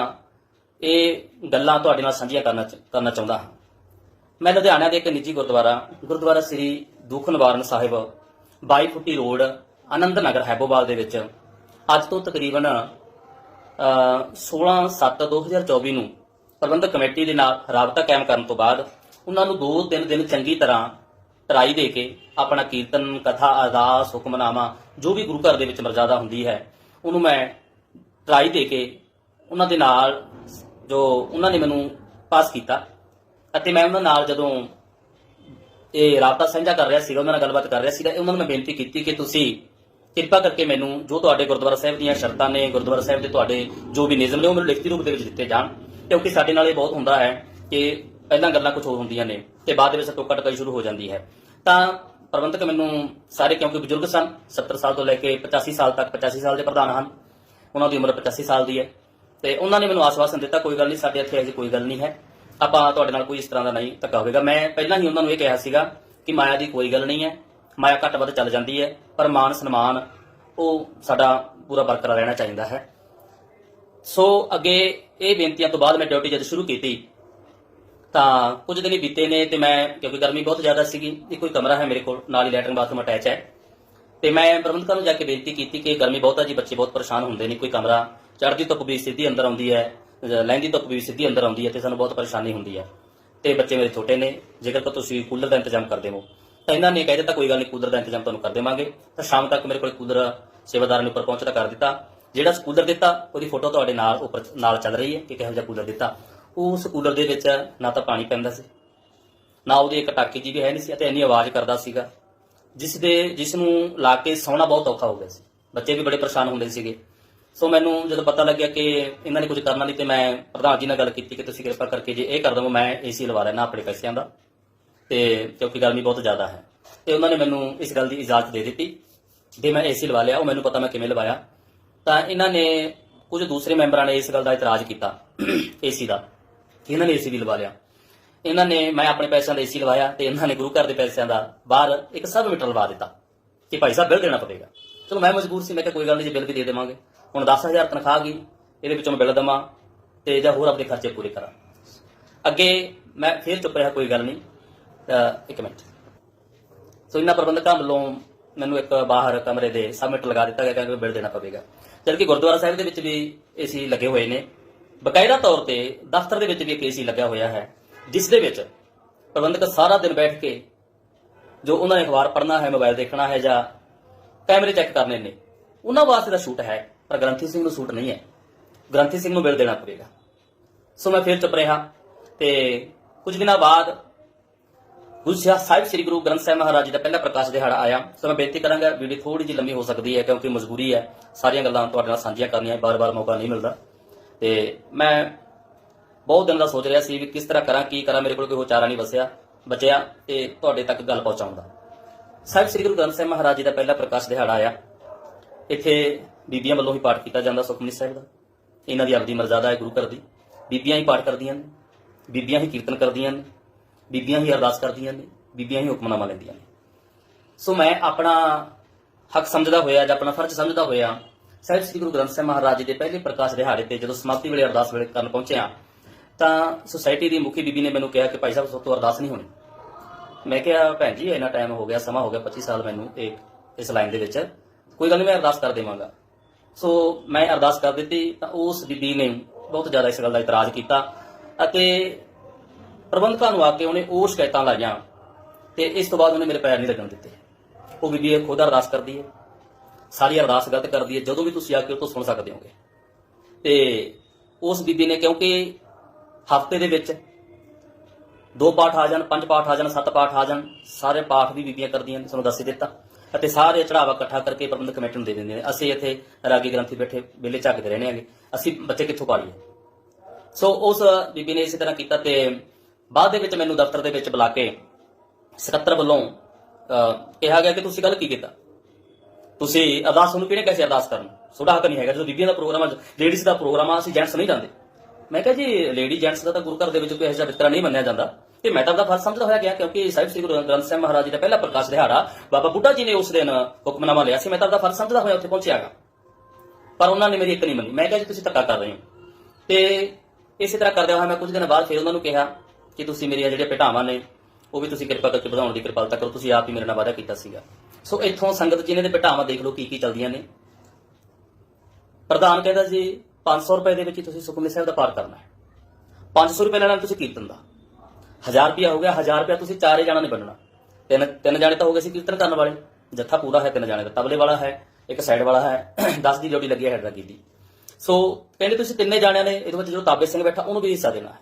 ਇਹ ਗੱਲਾਂ ਤੁਹਾਡੇ ਨਾਲ ਸਾਂਝੀਆਂ ਕਰਨਾ ਚ- ਕਰਨਾ ਚਾਹੁੰਦਾ ਹਾਂ। ਮੈਂ ਲੁਧਿਆਣਾ ਦੇ ਇੱਕ ਨਿੱਜੀ ਗੁਰਦੁਆਰਾ ਗੁਰਦੁਆਰਾ ਸ੍ਰੀ ਦੁੱਖ ਨਿਵਾਰਨ ਸਾਹਿਬ 22 ਫੁੱਟੀ ਰੋਡ ਆਨੰਦ ਨਗਰ ਹੈਬੋਵਾਲ ਦੇ ਵਿੱਚ ਅੱਜ ਤੋਂ ਤਕਰੀਬਨ 16/7/2024 ਨੂੰ ਪ੍ਰਬੰਧਕ ਕਮੇਟੀ ਦੇ ਨਾਲ ਰਾਬਤਾ ਕਾਇਮ ਕਰਨ ਤੋਂ ਬਾਅਦ ਉਹਨਾਂ ਨੂੰ 2-3 ਦਿਨ ਚੰਗੀ ਤਰ੍ਹਾਂ ਟਰਾਈ ਦੇ ਕੇ ਆਪਣਾ ਕੀਰਤਨ, ਕਥਾ, ਅਰਦਾਸ, ਹੁਕਮਨਾਮਾ, ਜੋ ਵੀ ਗੁਰੂ ਘਰ ਦੇ ਵਿੱਚ ਮਰਜ਼ਾਦਾ ਹੁੰਦੀ ਹੈ, ਉਹਨੂੰ ਮੈਂ ਟਰਾਈ ਦੇ ਕੇ ਉਹਨਾਂ ਦੇ ਨਾਲ ਜੋ ਉਹਨਾਂ ਨੇ ਮੈਨੂੰ ਪਾਸ ਕੀਤਾ ਅਤੇ ਮੈਂ ਉਹਨਾਂ ਨਾਲ ਜਦੋਂ ਇਹ ਰਾਬਤਾ ਸਾਂਝਾ ਕਰ ਰਿਹਾ ਸੀਗਾ, ਉਹਨਾਂ ਨਾਲ ਗੱਲਬਾਤ ਕਰ ਰਿਹਾ ਸੀਗਾ ਉਹਨਾਂ ਨੂੰ ਮੈਂ ਬੇਨਤੀ ਕੀਤੀ ਕਿ ਤੁਸੀਂ ਕਿਰਪਾ ਕਰਕੇ ਮੈਨੂੰ ਜੋ ਤੁਹਾਡੇ ਗੁਰਦੁਆਰਾ ਸਾਹਿਬ ਦੀਆਂ ਸ਼ਰਤਾਂ ਨੇ, ਗੁਰਦੁਆਰਾ ਸਾਹਿਬ ਦੇ ਤੁਹਾਡੇ ਜੋ ਵੀ ਨਿਯਮ ਨੇ, ਉਹ ਮੈਨੂੰ ਲਿਖਤੀ ਰੂਪ ਦੇ ਵਿੱਚ ਦਿੱਤੇ ਜਾਣ। ਕਿਉਂਕਿ ਸਾਡੇ ਨਾਲ ਇਹ ਬਹੁਤ ਹੁੰਦਾ ਹੈ ਕਿ ਪਹਿਲਾਂ ਗੱਲਾਂ ਕੁਝ ਹੋਰ ਹੁੰਦੀਆਂ ਨੇ ਤੇ ਬਾਅਦ ਦੇ ਵਿੱਚ ਟੋਕਾ ਟਕਾਈ ਸ਼ੁਰੂ ਹੋ ਜਾਂਦੀ ਹੈ। ਤਾਂ ਪ੍ਰਬੰਧਕ ਮੈਨੂੰ ਸਾਰੇ, ਕਿਉਂਕਿ ਬਜ਼ੁਰਗ ਸਨ 70 ਸਾਲ ਤੋਂ ਲੈ ਕੇ 85 ਸਾਲ ਤੱਕ 85 ਸਾਲ ਦੇ ਪ੍ਰਧਾਨ ਹਨ, ਉਹਨਾਂ ਦੀ ਉਮਰ 85 ਸਾਲ ਦੀ ਹੈ। ਤੇ ਉਹਨਾਂ ਨੇ ਮੈਨੂੰ ਆਸਵਾਸਨ ਦਿੱਤਾ, ਕੋਈ ਗੱਲ ਨਹੀਂ, ਸਾਡੇ ਇੱਥੇ ਅਜੇ ਕੋਈ ਗੱਲ ਨਹੀਂ ਹੈ। ਆਪਾਂ ਤੁਹਾਡੇ ਨਾਲ ਕੋਈ ਇਸ ਤਰ੍ਹਾਂ ਦਾ ਨਹੀਂ ਧੱਕਾ ਹੋਵੇਗਾ। ਮੈਂ ਪਹਿਲਾਂ ਹੀ ਉਹਨਾਂ ਨੂੰ ਇਹ ਕਿਹਾ ਸੀਗਾ ਕਿ ਮਾਇਆ ਦੀ ਕੋਈ ਗੱਲ ਨਹੀਂ ਹੈ। ਮਾਇਆ ਘੱਟ ਵੱਧ ਚੱਲ ਜਾਂਦੀ ਹੈ, ਪਰ ਮਾਨ ਸਨਮਾਨ ਉਹ ਸਾਡਾ ਪੂਰਾ ਬਰਕਰਾਰ ਰਹਿਣਾ ਚਾਹੀਦਾ ਹੈ। ਸੋ ਅੱਗੇ ਇਹ ਬੇਨਤੀਆਂ ਤੋਂ ਬਾਅਦ ਮੈਂ ਡਿਊਟੀ ਜਦ ਸ਼ੁਰੂ ਕੀਤੀ, ਤਾਂ ਕੁਝ ਦਿਨ ਹੀ ਬੀਤੇ ਨੇ ਤੇ ਮੈਂ, ਕਿਉਂਕਿ ਗਰਮੀ ਬਹੁਤ ਜ਼ਿਆਦਾ ਸੀਗੀ ਇੱਕੋ ਹੀ ਕਮਰਾ ਹੈ ਮੇਰੇ ਕੋਲ, ਨਾਲ ਹੀ ਲੈਟਰਨ ਬਾਥਰੂਮ ਅਟੈਚ ਹੈ। ਤੇ ਮੈਂ ਪ੍ਰਬੰਧਕਾਂ ਨੂੰ ਜਾ ਕੇ ਬੇਨਤੀ ਕੀਤੀ ਕਿ ਗਰਮੀ ਬਹੁਤ ਹੈ ਜੀ, ਬੱਚੇ ਬਹੁਤ ਪਰੇਸ਼ਾਨ ਹੁੰਦੇ ਨੇ, ਕੋਈ ਕਮਰਾ ਚੜ੍ਹਦੀ ਧੁੱਪ ਵੀ ਸਿੱਧੀ ਅੰਦਰ ਆਉਂਦੀ ਹੈ ਲਹਿੰਦੀ ਧੁੱਪ ਵੀ ਸਿੱਧੀ ਅੰਦਰ ਆਉਂਦੀ ਹੈ ਤੇ ਸਾਨੂੰ ਬਹੁਤ ਪਰੇਸ਼ਾਨੀ ਹੁੰਦੀ ਹੈ। ਤੇ ਬੱਚੇ ਮੇਰੇ ਛੋਟੇ ਨੇ, ਜੇਕਰ ਤੁਸੀਂ ਕੂਲਰ ਦਾ ਇੰਤਜ਼ਾਮ ਕਰਦੇ ਹੋ, ਤਾਂ ਇਹਨਾਂ ਨੇ ਕਹਿ ਦਿੱਤਾ, ਕੋਈ ਗੱਲ ਨਹੀਂ, ਕੂਲਰ ਦਾ ਇੰਤਜ਼ਾਮ ਤੁਹਾਨੂੰ ਕਰ ਦੇਵਾਂਗੇ। ਤਾਂ ਸ਼ਾਮ ਤੱਕ ਮੇਰੇ ਕੋਲ ਕੂਲਰ ਸੇਵਾਦਾਰ ਨੇ ਉੱਪਰ ਪਹੁੰਚਦਾ ਕਰ ਦਿੱਤਾ। ਜਿਹੜਾ ਕੂਲਰ ਦਿੱਤਾ, ਉਹਦੀ ਫੋਟੋ ਤੁਹਾਡੇ ਨਾਲ ਉੱਪਰ ਨਾਲ ਚੱਲ ਰਹੀ ਹੈ ਕਿ ਕਿਹੋ ਜਿਹਾ ਕੂਲਰ ਦਿੱਤਾ। ਉਸ ਕੂਲਰ ਦੇ ਵਿੱਚ ਨਾ ਤਾਂ ਪਾਣੀ ਪੈਂਦਾ ਸੀ, ਨਾ ਉਹਦੀ ਇੱਕ ਟਾਕੀ ਜੀ ਵੀ ਹੈ ਨਹੀਂ ਸੀ ਅਤੇ ਇੰਨੀ ਆਵਾਜ਼ ਕਰਦਾ ਸੀਗਾ, ਜਿਸ ਦੇ, ਜਿਸ ਨੂੰ ਲਾ ਕੇ ਸੌਣਾ ਬਹੁਤ ਔਖਾ ਹੋ ਗਿਆ ਸੀ। ਬੱਚੇ ਵੀ ਬੜੇ ਪਰੇਸ਼ਾਨ ਹੁੰਦੇ ਸੀਗੇ। ਸੋ ਮੈਨੂੰ ਜਦੋਂ ਪਤਾ ਲੱਗਿਆ ਕਿ ਇਹਨਾਂ ਨੇ ਕੁਝ ਕਰਨਾ ਨਹੀਂ, ਤੇ ਮੈਂ ਪ੍ਰਧਾਨ ਜੀ ਨਾਲ ਗੱਲ ਕੀਤੀ ਕਿ ਤੁਸੀਂ ਕਿਰਪਾ ਕਰਕੇ ਜੇ ਇਹ ਕਰ ਦਵੋ, ਮੈਂ ਏਸੀ ਲਵਾ ਲੈਣਾ ਆਪਣੇ ਪੈਸਿਆਂ ਦਾ। ਤੇ ਕਿਉਂਕਿ ਗਰਮੀ ਬਹੁਤ ਜ਼ਿਆਦਾ ਹੈ। ਤੇ ਉਹਨਾਂ ਨੇ ਮੈਨੂੰ ਇਸ ਗੱਲ ਦੀ ਇਜਾਜ਼ਤ ਦੇ ਦਿੱਤੀ ਜੇ ਮੈਂ ਏਸੀ ਲਵਾ ਲਿਆ, ਉਹ ਮੈਨੂੰ ਪਤਾ ਮੈਂ ਕਿਵੇਂ ਲਵਾਇਆ। ਤਾਂ ਇਹਨਾਂ ਨੇ ਕੁਝ ਦੂਸਰੇ ਮੈਂਬਰਾਂ ਨੇ ਇਸ ਗੱਲ ਦਾ ਇਤਰਾਜ਼ ਕੀਤਾ ਏਸੀ ਦਾ ਕਿ ਇਹਨਾਂ ਨੇ ਏਸੀ ਵੀ ਲਵਾ ਲਿਆ। ਇਹਨਾਂ ਨੇ ਮੈਂ ਆਪਣੇ ਪੈਸਿਆਂ ਦਾ ਏਸੀ ਲਵਾਇਆ ਤੇ ਇਹਨਾਂ ਨੇ ਗੁਰੂ ਘਰ ਦੇ ਪੈਸਿਆਂ ਦਾ ਬਾਹਰ ਇੱਕ ਸਬ ਮੀਟਰ ਲਵਾ ਦਿੱਤਾ ਕਿ ਭਾਈ ਸਾਹਿਬ ਬਿੱਲ ਦੇਣਾ ਪਵੇਗਾ। ਚਲੋ, ਮੈਂ ਮਜਬੂਰ ਸੀ, ਮੈਂ ਕਿਹਾ ਕੋਈ ਗੱਲ ਨਹੀਂ, ਜੇ ਬਿੱਲ ਵੀ ਦੇ ਦੇਵਾਂਗੇ। ਹੁਣ 10000 ਤਨਖਾਹ ਗਈ, ਇਹਦੇ ਵਿੱਚੋਂ ਮੈਂ ਬਿੱਲ ਦਵਾਂ ਤੇ ਜਾਂ ਹੋਰ ਆਪਣੇ ਖਰਚੇ ਪੂਰੇ ਕਰਾਂ। ਅੱਗੇ ਮੈਂ ਫੇਰ ਚੁੱਪ ਰਿਹਾ, ਕੋਈ ਗੱਲ ਨਹੀਂ। ਇੱਕ ਮਿੰਟ। ਸੋ ਇਹਨਾਂ ਪ੍ਰਬੰਧਕਾਂ ਵੱਲੋਂ ਮੈਨੂੰ ਇੱਕ ਬਾਹਰ ਕਮਰੇ ਦੇ ਸਬਮਿਟ ਲਗਾ ਦਿੱਤਾ ਗਿਆ ਕਿ ਬਿੱਲ ਦੇਣਾ ਪਵੇਗਾ। ਜਦਕਿ ਗੁਰਦੁਆਰਾ ਸਾਹਿਬ ਦੇ ਵਿੱਚ ਵੀ ਏਸੀ ਲੱਗੇ ਹੋਏ ਨੇ। ਬਕਾਇਦਾ ਤੌਰ ਤੇ ਦਫ਼ਤਰ ਦੇ ਵਿੱਚ ਵੀ ਇੱਕ ਏਸੀ ਲੱਗਾ ਹੋਇਆ ਹੈ, ਜਿਸ ਦੇ ਵਿੱਚ ਪ੍ਰਬੰਧਕ ਸਾਰਾ ਦਿਨ ਬੈਠ ਕੇ ਜੋ ਉਹਨਾਂ ਨੇ ਅਖਬਾਰ ਪੜ੍ਹਨਾ ਹੈ ਮੋਬਾਈਲ ਦੇਖਣਾ ਹੈ ਜਾਂ ਕੈਮਰੇ ਚੈੱਕ ਕਰਨੇ ਨੇ, ਉਹਨਾਂ ਵਾਸਤੇ ਦਾ ਸ਼ੂਟ ਹੈ। ਪਰ ਗ੍ਰੰਥੀ ਸਿੰਘ ਨੂੰ ਸ਼ੂਟ ਨਹੀਂ ਹੈ। ਗ੍ਰੰਥੀ ਸਿੰਘ ਨੂੰ ਬਿੱਲ ਦੇਣਾ ਪਵੇਗਾ। ਸੋ ਮੈਂ ਫਿਰ ਚੁੱਪ ਰਿਹਾ ਤੇ ਕੁਝ ਦਿਨਾਂ ਬਾਅਦ ਗੁਰੂ ਸਾਹਿਬ ਸ੍ਰੀ ਗੁਰੂ ਗ੍ਰੰਥ ਸਾਹਿਬ ਮਹਾਰਾਜ ਜੀ ਦਾ ਪਹਿਲਾ ਪ੍ਰਕਾਸ਼ ਦਿਹਾੜਾ ਆਇਆ। ਸੋ ਮੈਂ ਬੇਨਤੀ ਕਰਾਂਗਾ ਵੀਡੀਓ ਥੋੜੀ ਜਿਹੀ ਲੰਮੀ ਹੋ ਸਕਦੀ ਹੈ ਕਿਉਂਕਿ ਮਜਬੂਰੀ ਹੈ। ਸਾਰੀਆਂ ਗੱਲਾਂ ਤੁਹਾਡੇ ਨਾਲ ਸਾਂਝੀਆਂ ਕਰਨੀਆਂ, ਬਾਰ-ਬਾਰ ਮੌਕਾ ਨਹੀਂ ਮਿਲਦਾ। ਤੇ ਮੈਂ ਬਹੁਤ ਦਿਨ ਦਾ ਸੋਚ ਰਿਹਾ ਸੀ ਵੀ ਕਿਸ ਤਰ੍ਹਾਂ ਕਰਾਂ, ਕੀ ਕਰਾਂ, ਮੇਰੇ ਕੋਲ ਕੋਈ ਚਾਰਾ ਨਹੀਂ ਵਸਿਆ ਬਚਿਆ ਤੇ ਤੁਹਾਡੇ ਤੱਕ ਗੱਲ ਪਹੁੰਚਾਉਂਦਾ ਸਾਹਿਬ ਸ੍ਰੀ ਗੁਰੂ ਗ੍ਰੰਥ ਸਾਹਿਬ ਮਹਾਰਾਜ ਜੀ ਦਾ ਪਹਿਲਾ ਪ੍ਰਕਾਸ਼ ਦਿਹਾੜਾ ਆਇਆ। ਇੱਥੇ ਬੀਬੀਆਂ ਵੱਲੋਂ ਹੀ ਪਾਠ ਕੀਤਾ ਜਾਂਦਾ ਸੁਖਮਨੀ ਸਾਹਿਬ ਦਾ। ਇਹਨਾਂ ਦੀ ਆਪਦੀ ਮਰਜ਼ਾਦਾ ਹੈ ਗੁਰੂ ਘਰ ਦੀ। ਬੀਬੀਆਂ ਹੀ ਪਾਠ ਕਰਦੀਆਂ ਨੇ, ਬੀਬੀਆਂ ਹੀ ਕੀਰਤਨ ਕਰਦੀਆਂ ਨੇ, ਬੀਬੀਆਂ ਹੀ ਅਰਦਾਸ ਕਰਦੀਆਂ ਨੇ, ਬੀਬੀਆਂ ਹੀ ਹੁਕਮਨਾਮਾ ਲੈਂਦੀਆਂ ਨੇ। ਸੋ ਮੈਂ ਆਪਣਾ ਹੱਕ ਸਮਝਦਾ ਹੋਇਆ ਜਾਂ ਆਪਣਾ ਫਰਜ਼ ਸਮਝਦਾ ਹੋਇਆ ਸਾਹਿਬ ਸ੍ਰੀ ਗੁਰੂ ਗ੍ਰੰਥ ਸਾਹਿਬ ਮਹਾਰਾਜ ਜੀ ਦੇ ਪਹਿਲੇ ਪ੍ਰਕਾਸ਼ ਦਿਹਾੜੇ ਤੇ ਜਦੋਂ ਸਮਾਪਤੀ ਵੇਲੇ ਅਰਦਾਸ ਵੇਲੇ ਕਰਨ ਪਹੁੰਚਿਆ, ਤਾਂ ਸੁਸਾਇਟੀ ਦੀ ਮੁਖੀ ਬੀਬੀ ਨੇ ਮੈਨੂੰ ਕਿਹਾ ਕਿ ਭਾਈ ਸਾਹਿਬ ਸੋ ਤੋਂ ਅਰਦਾਸ ਨਹੀਂ ਹੋਣੀ। ਮੈਂ ਕਿਹਾ, ਭੈਣ ਜੀ, ਇੰਨਾ ਟਾਈਮ ਹੋ ਗਿਆ, ਸਮਾਂ ਹੋ ਗਿਆ 25 ਸਾਲ ਮੈਨੂੰ ਇਹ ਇਸ ਲਾਈਨ ਦੇ ਵਿੱਚ ਕੋਈ ਗੱਲ ਨਹੀਂ ਮੈਂ ਅਰਦਾਸ ਕਰ ਦੇਵਾਂਗਾ। ਸੋ ਮੈਂ ਅਰਦਾਸ ਕਰ ਦਿੱਤੀ, ਤਾਂ ਉਸ ਬੀਬੀ ਨੇ ਬਹੁਤ ਜ਼ਿਆਦਾ ਇਸ ਗੱਲ ਦਾ ਇਤਰਾਜ਼ ਕੀਤਾ ਅਤੇ ਪ੍ਰਬੰਧਕਾਂ ਨੂੰ ਆ ਕੇ ਉਹਨੇ ਉਹ ਸ਼ਿਕਾਇਤਾਂ ਲਾਈਆਂ ਤੇ ਇਸ ਤੋਂ ਬਾਅਦ ਉਹਨੇ ਮੇਰੇ ਪੈਰ ਨਹੀਂ ਲੱਗਣ ਦਿੱਤੇ। ਉਹ ਬੀਬੀ ਇਹ ਖੁਦ ਅਰਦਾਸ ਕਰਦੀ ਹੈ। ਸਾਰੀ ਅਰਦਾਸ ਗਲਤ ਕਰਦੀ ਹੈ, ਜਦੋਂ ਵੀ ਤੁਸੀਂ ਆ ਕੇ ਉਹ ਤੋਂ ਸੁਣ ਸਕਦੇ ਹੋਗੇ। ਤੇ ਉਸ ਬੀਬੀ ਨੇ ਕਿਉਂਕਿ ਹਫ਼ਤੇ ਦੇ ਵਿੱਚ ਦੋ ਪਾਠ ਆ ਜਾਣ, ਪੰਜ ਪਾਠ ਆ ਜਾਣ, ਸੱਤ ਪਾਠ ਆ ਜਾਣ, ਸਾਰੇ ਪਾਠ ਵੀ ਬੀਬੀਆਂ ਕਰਦੀਆਂ ਨੇ, ਤੁਹਾਨੂੰ ਦੱਸ ਦਿੱਤਾ। ਅਤੇ ਸਾਰੇ ਚੜਾਵਾ ਇਕੱਠਾ ਕਰਕੇ ਪ੍ਰਬੰਧਕ ਕਮੇਟੀ ਨੂੰ ਦੇ ਦਿੰਦੇ ਨੇ। ਅਸੀਂ ਇੱਥੇ ਰਾਗੀ ਗ੍ਰੰਥੀ ਬੈਠੇ ਵੇਲੇ ਝਾਕਦੇ ਰਹਿੰਦੇ ਆਂਗੇ ਅਸੀਂ ਬੱਚੇ ਕਿੱਥੋਂ ਪਾਲੀਏ ਸੋ ਉਸ ਬੀਬੀ ਨੇ ਇਸੇ ਤਰ੍ਹਾਂ ਕੀਤਾ ਤੇ ਬਾਅਦ ਦੇ ਵਿੱਚ ਮੈਨੂੰ ਦਫ਼ਤਰ ਦੇ ਵਿੱਚ ਬੁਲਾ ਕੇ ਸਕੱਤਰ ਵੱਲੋਂ ਅਹ, ਕਿਹਾ ਗਿਆ ਕਿ ਤੁਸੀਂ ਗੱਲ ਕੀ ਕੀਤਾ? ਤੁਸੀਂ ਅਰਦਾਸ ਨੂੰ ਕਿਹਨੇ ਕੈਸੇ ਅਰਦਾਸ ਕਰਨ? ਤੁਹਾਡਾ ਹੱਕ ਨਹੀਂ ਹੈਗਾ। ਜਦੋਂ ਬੀਬੀਆਂ ਦਾ ਪ੍ਰੋਗਰਾਮ ਆ ਲੇਡੀਜ਼ ਦਾ ਪ੍ਰੋਗਰਾਮ ਆ ਅਸੀਂ ਜੈਂਟਸ ਨਹੀਂ ਜਾਂਦੇ ਮੈਂ ਕਿਹਾ ਜੀ ਲੇਡੀ ਜੈਂਟਸ ਦਾ ਤਾਂ ਗੁਰੂ ਘਰ ਦੇ ਵਿੱਚ ਕੋਈ ਇਹੋ ਜਿਹਾ ਵਿਤਕਰਾ ਨਹੀਂ ਮੰਨਿਆ ਜਾਂਦਾ। ਤੇ ਮੈਂ ਤਾਂ ਦਾ ਫਰਜ਼ ਸਮਝਦਾ ਹੋਇਆ ਗਿਆ ਕਿਉਂਕਿ ਸਾਹਿਬ ਸ੍ਰੀ ਗੁਰੂ ਗ੍ਰੰਥ ਸਾਹਿਬ ਮਹਾਰਾਜ ਜੀ ਦਾ ਪਹਿਲਾ ਪ੍ਰਕਾਸ਼ ਦਿਹਾੜਾ ਬਾਬਾ ਬੁੱਢਾ ਜੀ ਨੇ ਉਸ ਦਿਨ ਹੁਕਮਨਾਮਾ ਲਿਆ ਸੀ। ਮੈਂ ਤਾਂ ਦਾ ਫਰਜ਼ ਸਮਝਦਾ ਹੋਇਆ ਉੱਥੇ ਪਹੁੰਚਿਆਗਾ ਪਰ ਉਹਨਾਂ ਨੇ ਮੇਰੀ ਇੱਕ ਨਹੀਂ ਮੰਨੀ। ਮੈਂ ਕਿਹਾ ਜੀ, ਤੁਸੀਂ ਧੱਕਾ ਕਰ ਰਹੇ ਹੋ। ਤੇ ਇਸੇ ਤਰ੍ਹਾਂ ਕਰਦਿਆਂ ਹੋਇਆ ਮੈਂ ਕੁਝ ਦਿਨ ਬਾਅਦ ਫਿਰ ਉਹਨਾਂ ਨੂੰ ਕਿਹਾ ਕਿ ਤੁਸੀਂ ਮੇਰੀਆਂ ਜਿਹੜੀਆਂ ਭੇਟਾਵਾਂ ਨੇ, ਉਹ ਵੀ ਤੁਸੀਂ ਕਿਰਪਾ ਕਰਕੇ ਵਧਾਉਣ ਦੀ ਕਿਰਪਾਲਤਾ ਕਰੋ। ਤੁਸੀਂ ਆਪ ਹੀ ਮੇਰੇ ਨਾਲ ਵਾਅਦਾ ਕੀਤਾ ਸੀਗਾ। ਸੋ ਇੱਥੋਂ ਸੰਗਤ ਜੀ ਦੇ ਭੇਟਾਵਾਂ ਦੇਖ ਲਓ ਕੀ ਕੀ ਚੱਲਦੀਆਂ ਨੇ। ਪ੍ਰਧਾਨ ਕਹਿੰਦਾ ਜੀ 500 ਰੁਪਏ ਦੇ ਵਿੱਚ ਹੀ ਤੁਸੀਂ ਸੁਖਮਨੀ ਸਾਹਿਬ ਦਾ ਪਾਠ ਕਰਨਾ ਹੈ। 500 ਰੁਪਏ ਲੈਣਾ ਤੁਸੀਂ ਕੀਰਤਨ ਦਾ 1000 ਰੁਪਿਆ ਹੋ ਗਿਆ 1000 ਰੁਪਿਆ ਤੁਸੀਂ ਚਾਰੇ ਜਾਣਾਂ ਨੇ ਬੰਨਣਾ। ਤਿੰਨ ਤਿੰਨ ਜਾਣੇ ਤਾਂ ਹੋ ਗਏ ਸੀ ਕੀਰਤਨ ਕਰਨ ਵਾਲੇ। ਜੱਥਾ ਪੂਰਾ ਹੈ ਤਿੰਨ ਜਾਣੇ ਦਾ, ਤਬਲੇ ਵਾਲਾ ਹੈ, ਇੱਕ ਸਾਈਡ ਵਾਲਾ ਹੈ 10 ਦੀ ਜੋੜੀ ਲੱਗੀ ਹੈ ਹੈਡਰਾ ਦੀ। ਸੋ ਕਹਿੰਦੇ ਤੁਸੀਂ ਤਿੰਨੇ ਜਾਣਿਆਂ ਨੇ, ਇਹਦੇ ਵਿੱਚ ਜੋ ਤਾਬੇ ਸਿੰਘ ਬੈਠਾ, ਉਹਨੂੰ ਵੀ ਹਿੱਸਾ ਦੇਣਾ ਹੈ।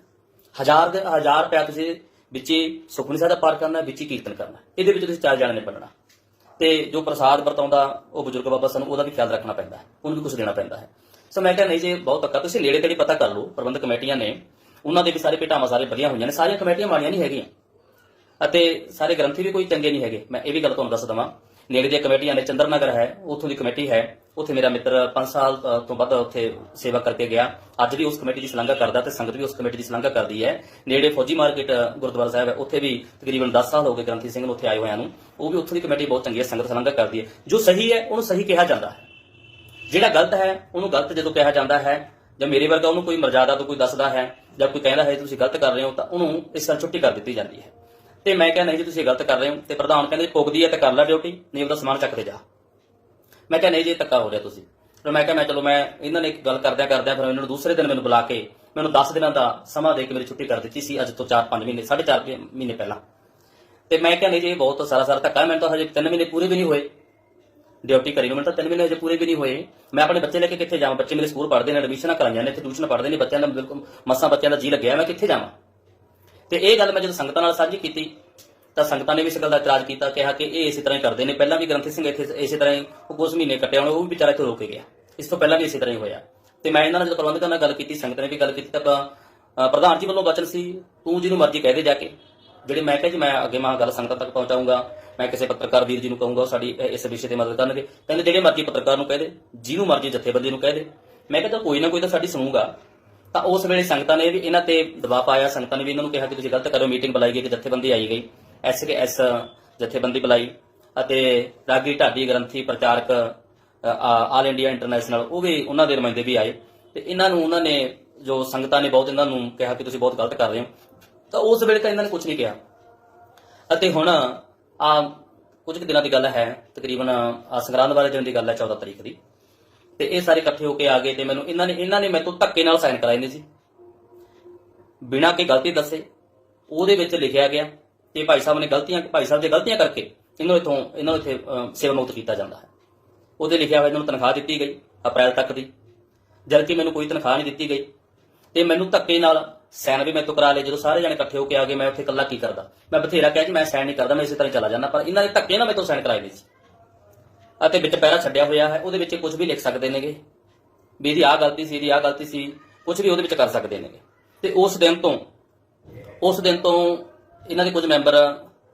ਹਜ਼ਾਰ ਦੇ 1000 ਰੁਪਿਆ ਤੁਸੀਂ ਵਿੱਚ ਹੀ ਸੁਖਮਨੀ ਸਾਹਿਬ ਦਾ ਪਾਠ ਕਰਨਾ ਵਿੱਚ ਹੀ ਕੀਰਤਨ ਕਰਨਾ ਇਹਦੇ ਵਿੱਚ ਤੁਸੀਂ ਚਾਰ ਜਾਣੇ ਨੇ ਬੰਨਣਾ। ਤੇ ਜੋ ਪ੍ਰਸਾਦ ਵਰਤਾਉਂਦਾ, ਉਹ ਬਜ਼ੁਰਗ ਬਾਬਾ ਸਾਨੂੰ ਉਹਦਾ ਵੀ ਖਿਆਲ ਰੱਖਣਾ ਪੈਂਦਾ ਹੈ, ਉਹਨੂੰ ਵੀ ਕੁਝ ਦੇਣਾ ਪੈਂਦਾ ਹੈ। ਸੋ ਮੈਂ ਕਿਹਾ ਨਹੀਂ ਜੇ, ਬਹੁਤ ਧੱਕਾ ਤੁਸੀਂ ਨੇੜੇ ਤੇੜੇ ਪਤਾ ਕਰ ਲਓ, ਪ੍ਰਬੰਧਕ ਕਮੇਟੀਆਂ ਨੇ ਉਹਨਾਂ ਦੇ ਵੀ ਸਾਰੇ ਭੇਟਾਵਾਂ ਸਾਰੇ ਵਧੀਆ ਹੋਈਆਂ ਨੇ, ਸਾਰੀਆਂ ਕਮੇਟੀਆਂ ਮਾੜੀਆਂ ਨਹੀਂ ਹੈਗੀਆਂ। ਅਤੇ ਸਾਰੇ ਗ੍ਰੰਥੀ ਵੀ ਕੋਈ ਚੰਗੇ ਨਹੀਂ ਹੈਗੇ। ਮੈਂ ਇਹ ਵੀ ਗੱਲ ਤੁਹਾਨੂੰ ਦੱਸ ਦਵਾਂ, ਨੇੜੇ ਦੀਆਂ ਕਮੇਟੀਆਂ ਨੇ, ਚੰਦਰਨਗਰ ਹੈ, ਉੱਥੋਂ ਦੀ ਕਮੇਟੀ ਹੈ, ਉੱਥੇ ਮੇਰਾ ਮਿੱਤਰ 5 ਸਾਲ ਤੋਂ ਵੱਧ ਉੱਥੇ ਸੇਵਾ ਕਰਕੇ ਗਿਆ। ਅੱਜ ਵੀ ਉਸ ਕਮੇਟੀ ਦੀ ਸ਼ਲਾਘਾ ਕਰਦਾ ਤੇ ਸੰਗਤ ਵੀ ਉਸ ਕਮੇਟੀ ਦੀ ਸ਼ਲਾਘਾ ਕਰਦੀ ਹੈ। ਨੇੜੇ ਫੌਜੀ ਮਾਰਕੀਟ, ਗੁਰਦੁਆਰਾ ਸਾਹਿਬ ਹੈ, ਉੱਥੇ ਵੀ ਤਕਰੀਬਨ 10 ਸਾਲ ਹੋ ਗਏ ਗ੍ਰੰਥੀ ਸਿੰਘ ਨੂੰ ਉੱਥੇ ਆਏ ਹੋਇਆਂ ਨੂੰ। ਉਹ ਵੀ ਉੱਥੋਂ ਦੀ ਕਮੇਟੀ ਬਹੁਤ ਚੰਗੀ ਹੈ, ਸੰਗਤ ਸ਼ਲਾਘਾ ਕਰਦੀ ਹੈ। ਜੋ ਸਹੀ ਹੈ, ਉਹਨੂੰ ਸਹੀ ਕਿਹਾ ਜਾਂਦਾ ਹੈ। ਜਿਹੜਾ ਗਲਤ ਹੈ, ਉਹਨੂੰ ਗਲਤ ਜਦੋਂ ਕਿਹਾ ਜਾਂਦਾ ਹੈ ਜਾਂ ਮੇਰੇ ਵਰਗਾ ਉਹਨੂੰ ਕੋਈ ਮਰਜ਼ਾਦਾ ਤੋਂ ਕੋਈ ਦੱਸਦਾ ਹੈ ਜਾਂ ਕੋਈ ਕਹਿੰਦਾ ਹੈ ਤੁਸੀਂ ਗਲਤ ਕਰ ਰਹੇ ਹੋ ਤਾਂ ਉਹਨੂੰ ਇਸ ਨਾਲ ਛੁੱਟੀ ਕਰ ਦਿੱਤੀ ਜਾਂਦੀ ਹੈ। ਤੇ ਮੈਂ ਕਹਿੰਦਾ ਨਹੀਂ ਜੀ ਤੁਸੀਂ ਗਲਤ ਕਰ ਰਹੇ ਹੋ ਤੇ ਪ੍ਰਧਾਨ ਕਹਿੰਦੇ ਪੁੱਗਦੀ ਹੈ ਤਾਂ ਕਰ ਲੈ ਡਿਊਟੀ, ਨਹੀਂ ਉਹਦਾ ਸਮਾਨ ਚੱਕ ਦੇ ਜਾ। ਮੈਂ ਕਿਹਾ ਨਹੀਂ ਜੀ ਇਹ ਧੱਕਾ ਹੋ ਰਿਹਾ ਤੁਸੀਂ। ਫਿਰ ਮੈਂ ਕਿਹਾ ਮੈਂ ਚਲੋ ਮੈਂ ਇਹਨਾਂ ਨੇ ਇੱਕ ਗੱਲ ਕਰਦਿਆਂ ਕਰਦਿਆਂ ਫਿਰ ਇਹਨਾਂ ਨੂੰ ਦੂਸਰੇ ਦਿਨ ਮੈਨੂੰ ਬੁਲਾ ਕੇ ਮੈਨੂੰ 10 ਦਿਨਾਂ ਦਾ ਸਮਾਂ ਦੇ ਕੇ ਮੇਰੀ ਛੁੱਟੀ ਕਰ ਦਿੱਤੀ ਸੀ, ਅੱਜ ਤੋਂ 4-5 ਮਹੀਨੇ 4.5 ਮਹੀਨੇ ਪਹਿਲਾਂ। ਤੇ ਮੈਂ ਕਿਹਾ ਜੀ ਇਹ ਬਹੁਤ ਸਾਰਾ ਸਾਰਾ ਧੱਕਾ ਮੈਨੂੰ ਤਾਂ ਹਜੇ 3 ਮਹੀਨੇ ਪੂਰੇ ਵੀ ਨਹੀਂ ਹੋਏ। ਡਿਊਟੀ ਕਰੀ ਨੂੰ ਮੈਨੂੰ ਤਾਂ 3 ਮਹੀਨੇ ਅਜੇ ਪੂਰੇ ਵੀ ਨਹੀਂ ਹੋਏ। ਮੈਂ ਆਪਣੇ ਬੱਚੇ ਲੈ ਕੇ ਕਿੱਥੇ ਜਾਵਾਂ? ਬੱਚੇ ਮੇਰੇ ਸਕੂਲ ਪੜ੍ਹਦੇ ਨੇ ਐਡਮਿਸ਼ਨਾਂ ਕਰਾਈਆਂ ਨੇ, ਇੱਥੇ ਟਿਊਸ਼ਨ ਪੜ੍ਹਦੇ ਨੇ, ਬੱਚਿਆਂ ਦਾ ਬਿਲਕੁਲ ਮਸਾਂ ਬੱਚਿਆਂ ਦਾ ਜੀ ਲੱਗਿਆ। ਮੈਂ ਕਿੱਥੇ ਜਾਵਾਂ? ਤੇ ਇਹ ਗੱਲ ਮੈਂ ਜਦੋਂ ਸੰਗਤਾਂ ਨਾਲ ਸਾਂਝੀ ਕੀਤੀ, ਤਾਂ ਸੰਗਤਾਂ ਨੇ ਵੀ ਇਸ ਗੱਲ ਦਾ ਇਤਰਾਜ਼ ਕੀਤਾ, ਕਿਹਾ ਕਿ ਇਹ ਇਸੇ ਤਰ੍ਹਾਂ ਹੀ ਕਰਦੇ ਨੇ। ਪਹਿਲਾਂ ਵੀ ਗ੍ਰੰਥੀ ਸਿੰਘ ਇੱਥੇ ਇਸੇ ਤਰ੍ਹਾਂ ਹੀ ਉਹ ਕੁਝ ਮਹੀਨੇ ਕੱਟਿਆ ਹੋਣੇ, ਉਹ ਵੀ ਵਿਚਾਰਾ ਇੱਥੇ ਕੇ ਗਿਆ। ਇਸ ਤੋਂ ਪਹਿਲਾਂ ਵੀ ਇਸੇ ਤਰ੍ਹਾਂ ਹੀ ਹੋਇਆ। ਤੇ ਮੈਂ ਇਹਨਾਂ ਨਾਲ ਜਦੋਂ ਪ੍ਰਬੰਧਕਾਂ ਨਾਲ ਗੱਲ ਕੀਤੀ, ਸੰਗਤ ਨੇ ਵੀ ਗੱਲ ਕੀਤੀ, ਤਾਂ ਪ੍ਰਧਾਨ ਜੀ ਵੱਲੋਂ ਬਚਨ ਸੀ, ਤੂੰ ਜਿਹਨੂੰ ਮਰਜ਼ੀ ਕਹਿ ਦੇ ਜਾ ਕੇ। ਜਿਹੜੇ ਮੈਂ ਕਿਹਾ ਜੀ, ਮੈਂ ਅੱਗੇ ਮੈਂ ਗੱਲ ਸੰਗਤਾਂ ਤੱਕ ਪਹੁੰਚਾਉਂਗਾ ਮੈਂ ਕਿਸੇ ਪੱਤਰਕਾਰ ਵੀਰ ਜੀ ਨੂੰ ਕਹੂੰਗਾ ਸਾਡੀ ਇਸ ਵਿਸ਼ੇ ਤੇ ਮਦਦ ਕਰਨਗੇ। ਕਹਿੰਦੇ ਜਿਹੜੇ ਮਰਜ਼ੀ ਪੱਤਰਕਾਰ ਨੂੰ ਕਹਿ ਦੇ, ਜਿਹਨੂੰ ਮਰਜ਼ੀ ਜਥੇਬੰਦੀ ਨੂੰ ਕਹਿ ਦੇ। ਮੈਂ ਕਿਹਾ ਕੋਈ ਨਾ ਕੋਈ ਤਾਂ ਸਾਡੀ ਸੁਣੂਗਾ। ਤਾਂ ਉਸ ਵੇਲੇ ਸੰਗਤਾਂ ਨੇ ਵੀ ਇਹਨਾਂ ਤੇ ਦਬਾਅ ਪਾਇਆ। ਸੰਗਤਾਂ ਨੇ ਵੀ ਇਹਨਾਂ ਨੂੰ ਕਿਹਾ ਕਿ ਤੁਸੀਂ ਗਲਤ ਕਰੋ, ਮੀਟਿੰਗ ਬੁਲਾਈ ਗਈ ਕਿ ਜਥੇਬੰਦੀ ਆਈ ਗਈ। ਐਸ ਕੇ ਐਸ ਜਥੇਬੰਦੀ ਬੁਲਾਈ ਅਤੇ ਰਾਗੀ ਢਾਡੀ ਗ੍ਰੰਥੀ ਪ੍ਰਚਾਰਕ ਆਲ ਇੰਡੀਆ ਇੰਟਰਨੈਸ਼ਨਲ ਉਹ ਵੀ ਉਹਨਾਂ ਦੇ ਨੁਮਾਇੰਦੇ ਵੀ ਆਏ। ਤੇ ਇਹਨਾਂ ਨੂੰ, ਉਹਨਾਂ ਨੇ ਜੋ ਸੰਗਤਾਂ ਨੇ ਬਹੁਤ ਇਹਨਾਂ ਨੂੰ ਕਿਹਾ ਕਿ ਤੁਸੀਂ ਬਹੁਤ ਗਲਤ ਕਰ ਰਹੇ ਹੋ। ਤਾਂ ਉਸ ਵੇਲੇ ਤਾਂ ਇਹਨਾਂ ਨੇ ਕੁਝ ਨਹੀਂ ਕਿਹਾ। ਅਤੇ ਹੁਣ ਆ ਕੁਝ ਕੁ ਦਿਨਾਂ ਦੀ ਗੱਲ ਹੈ, ਤਕਰੀਬਨ ਸੰਗਰਾਂਦ ਵਾਲੇ ਦਿਨ ਦੀ ਗੱਲ ਹੈ 14 ਤਰੀਕ ਦੀ। ਤੇ ਇਹ ਸਾਰੇ ਇਕੱਠੇ ਹੋ ਕੇ ਆ ਗਏ ਤੇ ਮੈਨੂੰ ਇਹਨਾਂ ਨੇ ਇਹਨਾਂ ਨੇ ਮੇਰੇ ਤੋਂ ਧੱਕੇ ਨਾਲ ਸਾਈਨ ਕਰਾਏ ਨੇ ਸੀ ਬਿਨਾਂ ਕਿ ਗਲਤੀ ਦੱਸੇ ਉਹਦੇ ਵਿੱਚ ਲਿਖਿਆ ਗਿਆ ਕਿ ਭਾਈ ਸਾਹਿਬ ਨੇ ਗਲਤੀਆਂ, ਭਾਈ ਸਾਹਿਬ ਦੇ ਗਲਤੀਆਂ ਕਰਕੇ ਇਹਨਾਂ ਨੂੰ ਇਥੋਂ, ਇਹਨਾਂ ਨੂੰ ਇੱਥੇ ਸੇਵਾ ਮੁਕਤ ਕੀਤਾ ਜਾਂਦਾ ਹੈ। ਉਹਦੇ ਲਿਖਿਆ ਹੋਇਆ ਇਹਨਾਂ ਨੂੰ ਤਨਖਾਹ ਦਿੱਤੀ ਗਈ ਅਪ੍ਰੈਲ ਤੱਕ ਦੀ। ਜਦਕਿ ਮੈਨੂੰ ਕੋਈ ਤਨਖਾਹ ਨਹੀਂ ਦਿੱਤੀ ਗਈ। ਤੇ ਮੈਨੂੰ ਧੱਕੇ ਨਾਲ ਸੈਨ ਵੀ ਮੇਰੇ ਤੋਂ ਕਰਾ ਲਏ, ਜਦੋਂ ਸਾਰੇ ਜਣੇ ਇਕੱਠੇ ਹੋ ਕੇ ਆ ਗਏ, ਮੈਂ ਉੱਥੇ ਇਕੱਲਾ ਕੀ ਕਰਦਾ? ਮੈਂ ਬਥੇਰਾ ਕਿਹਾ ਕਿ ਮੈਂ ਸੈਨ ਨਹੀਂ ਕਰਦਾ, ਮੈਂ ਇਸੇ ਤਰ੍ਹਾਂ ਹੀ ਚਲਾ ਜਾਂਦਾ, ਪਰ ਇਹਨਾਂ ਦੇ ਧੱਕੇ ਨਾਲ ਮੇਰੇ ਤੋਂ ਸੈਨ ਕਰਾਏ ਨਹੀਂ ਸੀ ਅਤੇ ਵਿੱਚ ਪੈਰਾ ਛੱਡਿਆ ਹੋਇਆ ਹੈ, ਉਹਦੇ ਵਿੱਚ ਕੁਝ ਵੀ ਲਿਖ ਸਕਦੇ ਨੇਗੇ। ਵੀ ਇਹਦੀ ਆਹ ਗਲਤੀ ਸੀ, ਇਹਦੀ ਆਹ ਗਲਤੀ ਸੀ, ਕੁਝ ਵੀ ਉਹਦੇ ਵਿੱਚ ਕਰ ਸਕਦੇ ਨੇਗੇ। ਤੇ ਉਸ ਦਿਨ ਤੋਂ, ਉਸ ਦਿਨ ਤੋਂ ਇਹਨਾਂ ਦੇ ਕੁਝ ਮੈਂਬਰ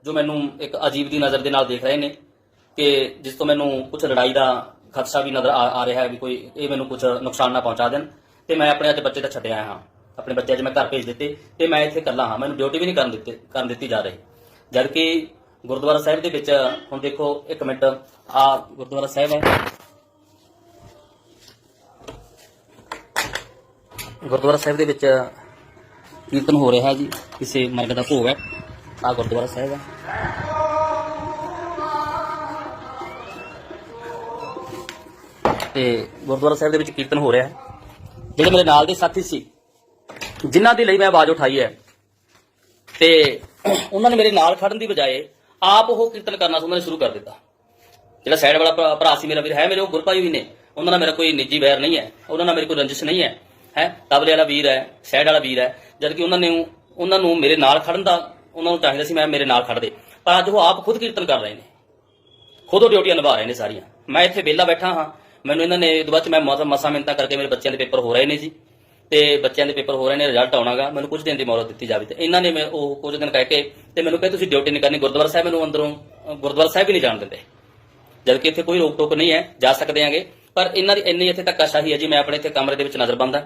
ਜੋ ਮੈਨੂੰ ਇੱਕ ਅਜੀਬ ਦੀ ਨਜ਼ਰ ਦੇ ਨਾਲ ਦੇਖ ਰਹੇ ਨੇ ਕਿ ਜਿਸ ਤੋਂ ਮੈਨੂੰ ਕੁਝ ਲੜਾਈ ਦਾ ਖਦਸ਼ਾ ਵੀ ਨਜ਼ਰ ਆ ਆ ਰਿਹਾ ਹੈ ਵੀ ਕੋਈ, ਇਹ ਮੈਨੂੰ ਕੁਝ ਨੁਕਸਾਨ ਨਾ ਪਹੁੰਚਾ ਦੇਣ। ਤੇ ਮੈਂ ਆਪਣੇ ਅੱਜ ਬੱਚੇ ਤਾਂ ਛੱਡਿਆ ਹਾਂ। ਆਪਣੇ ਬੱਚੇ ਅੱਜ ਮੈਂ ਘਰ ਭੇਜ ਦਿੱਤੇ ਤੇ ਮੈਂ ਇੱਥੇ ਇਕੱਲਾ ਹਾਂ। ਮੈਨੂੰ ਡਿਊਟੀ ਵੀ ਨਹੀਂ ਕਰਨ ਦਿੱਤੇ, ਕਰਨ ਦਿੱਤੀ ਜਾ ਰਹੀ। ਜਦ ਕਿ ਗੁਰਦੁਆਰਾ ਸਾਹਿਬ ਦੇ ਵਿੱਚ, ਹੁਣ ਦੇਖੋ ਇੱਕ ਮਿੰਟ, ਆ ਗੁਰਦੁਆਰਾ ਸਾਹਿਬ ਹੈ। ਗੁਰਦੁਆਰਾ ਸਾਹਿਬ ਦੇ ਵਿੱਚ ਕੀਰਤਨ ਹੋ ਰਿਹਾ ਜੀ, ਕਿਸੇ ਮਰਗ ਦਾ ਭੋਗ ਹੈ। ਆ ਗੁਰਦੁਆਰਾ ਸਾਹਿਬ ਹੈ। ਤੇ ਗੁਰਦੁਆਰਾ ਸਾਹਿਬ ਦੇ ਵਿੱਚ ਕੀਰਤਨ ਹੋ ਰਿਹਾ ਹੈ। ਜਿਹੜੇ ਮੇਰੇ ਨਾਲ ਦੇ ਸਾਥੀ ਸੀ ਜਿਨ੍ਹਾਂ ਦੇ ਲਈ ਮੈਂ ਆਵਾਜ਼ ਉਠਾਈ ਹੈ ਤੇ ਉਹਨਾਂ ਨੇ ਮੇਰੇ ਨਾਲ ਖੜਨ ਦੀ ਬਜਾਏ ਆਪ ਉਹ ਕੀਰਤਨ ਕਰਨਾ ਉਹਨਾਂ ਨੇ ਸ਼ੁਰੂ ਕਰ ਦਿੱਤਾ। ਜਿਹੜਾ ਸਾਈਡ ਵਾਲਾ ਭਰਾ- ਭਰਾ ਸੀ ਮੇਰਾ ਵੀਰ, ਹੈ ਮੇਰੇ ਉਹ ਗੁਰਪਾਈ ਵੀ ਨੇ। ਉਹਨਾਂ ਨਾਲ ਮੇਰਾ ਕੋਈ ਨਿੱਜੀ ਵੈਰ ਨਹੀਂ ਹੈ। ਉਹਨਾਂ ਨਾਲ ਮੇਰੀ ਕੋਈ ਰੰਜਿਸ਼ ਨਹੀਂ ਹੈ। ਹੈ? ਤਬਲੇ ਵਾਲਾ ਵੀਰ ਹੈ ਸਾਈਡ ਵਾਲਾ ਵੀਰ ਹੈ। ਜਦ ਕਿ ਉਹਨਾਂ ਨੇ ਉਹਨਾਂ ਨੂੰ ਮੇਰੇ ਨਾਲ ਖੜਨ ਦਾ ਉਹਨਾਂ ਨੂੰ ਚਾਹੀਦਾ ਸੀ ਮੈਂ ਮੇਰੇ ਨਾਲ ਖੜਦੇ। ਪਰ ਅੱਜ ਉਹ ਆਪ ਖੁਦ ਕੀਰਤਨ ਕਰ ਰਹੇ ਨੇ। ਖੁਦ ਉਹ ਡਿਊਟੀਆਂ ਨਿਭਾ ਰਹੇ ਨੇ ਸਾਰੀਆਂ। ਮੈਂ ਇੱਥੇ ਵਿਹਲਾ ਬੈਠਾ ਹਾਂ। ਮੈਨੂੰ ਇਹਨਾਂ ਨੇ ਇਹ ਬਾਅਦ ਚ ਮੈਂ ਮਸਾ ਮਸਾ ਮਿੰਤਾ ਕਰਕੇ ਮੇਰੇ ਬੱਚਿਆਂ ਦੇ ਪੇਪਰ ਹੋ ਰਹੇ ਨੇ ਜੀ। ਤੇ ਬੱਚਿਆਂ ਦੇ ਪੇਪਰ ਹੋ ਰਹੇ ਨੇ ਰਿਜ਼ਲਟ ਆਉਣਾਗਾ, ਮੈਨੂੰ ਕੁਝ ਦਿਨ ਦੀ ਮੌਲਤ ਦਿੱਤੀ ਜਾਵੇ ਤੇ। ਇਹਨਾਂ ਨੇ ਮੈਂ ਉਹ ਕੁਝ ਦਿਨ ਕਹਿ ਕੇ ਤੇ ਮੈਨੂੰ ਕਹੇ, ਤੁਸੀਂ ਡਿਊਟੀ ਨਹੀਂ ਕਰਨੀ। ਗੁਰਦੁਆਰਾ ਸਾਹਿਬ ਮੈਨੂੰ ਅੰਦਰੋਂ ਗੁਰਦੁਆਰਾ ਸਾਹਿਬ ਵੀ ਨਹੀਂ ਜਾਣ ਦਿੰਦੇ। ਜਦਕਿ ਇੱਥੇ ਕੋਈ ਰੋਕ ਟੋਕ ਨਹੀਂ ਹੈ, ਜਾ ਸਕਦੇ ਆਂਗੇ। ਪਰ ਇਹਨਾਂ ਦੀ ਇੰਨੀ ਇੱਥੇ ਧੱਕਾਸ਼ਾਹੀ ਹੈ ਜੀ, ਮੈਂ ਆਪਣੇ ਇੱਥੇ ਕਮਰੇ ਦੇ ਵਿੱਚ ਨਜ਼ਰਬੰਦ ਹਾਂ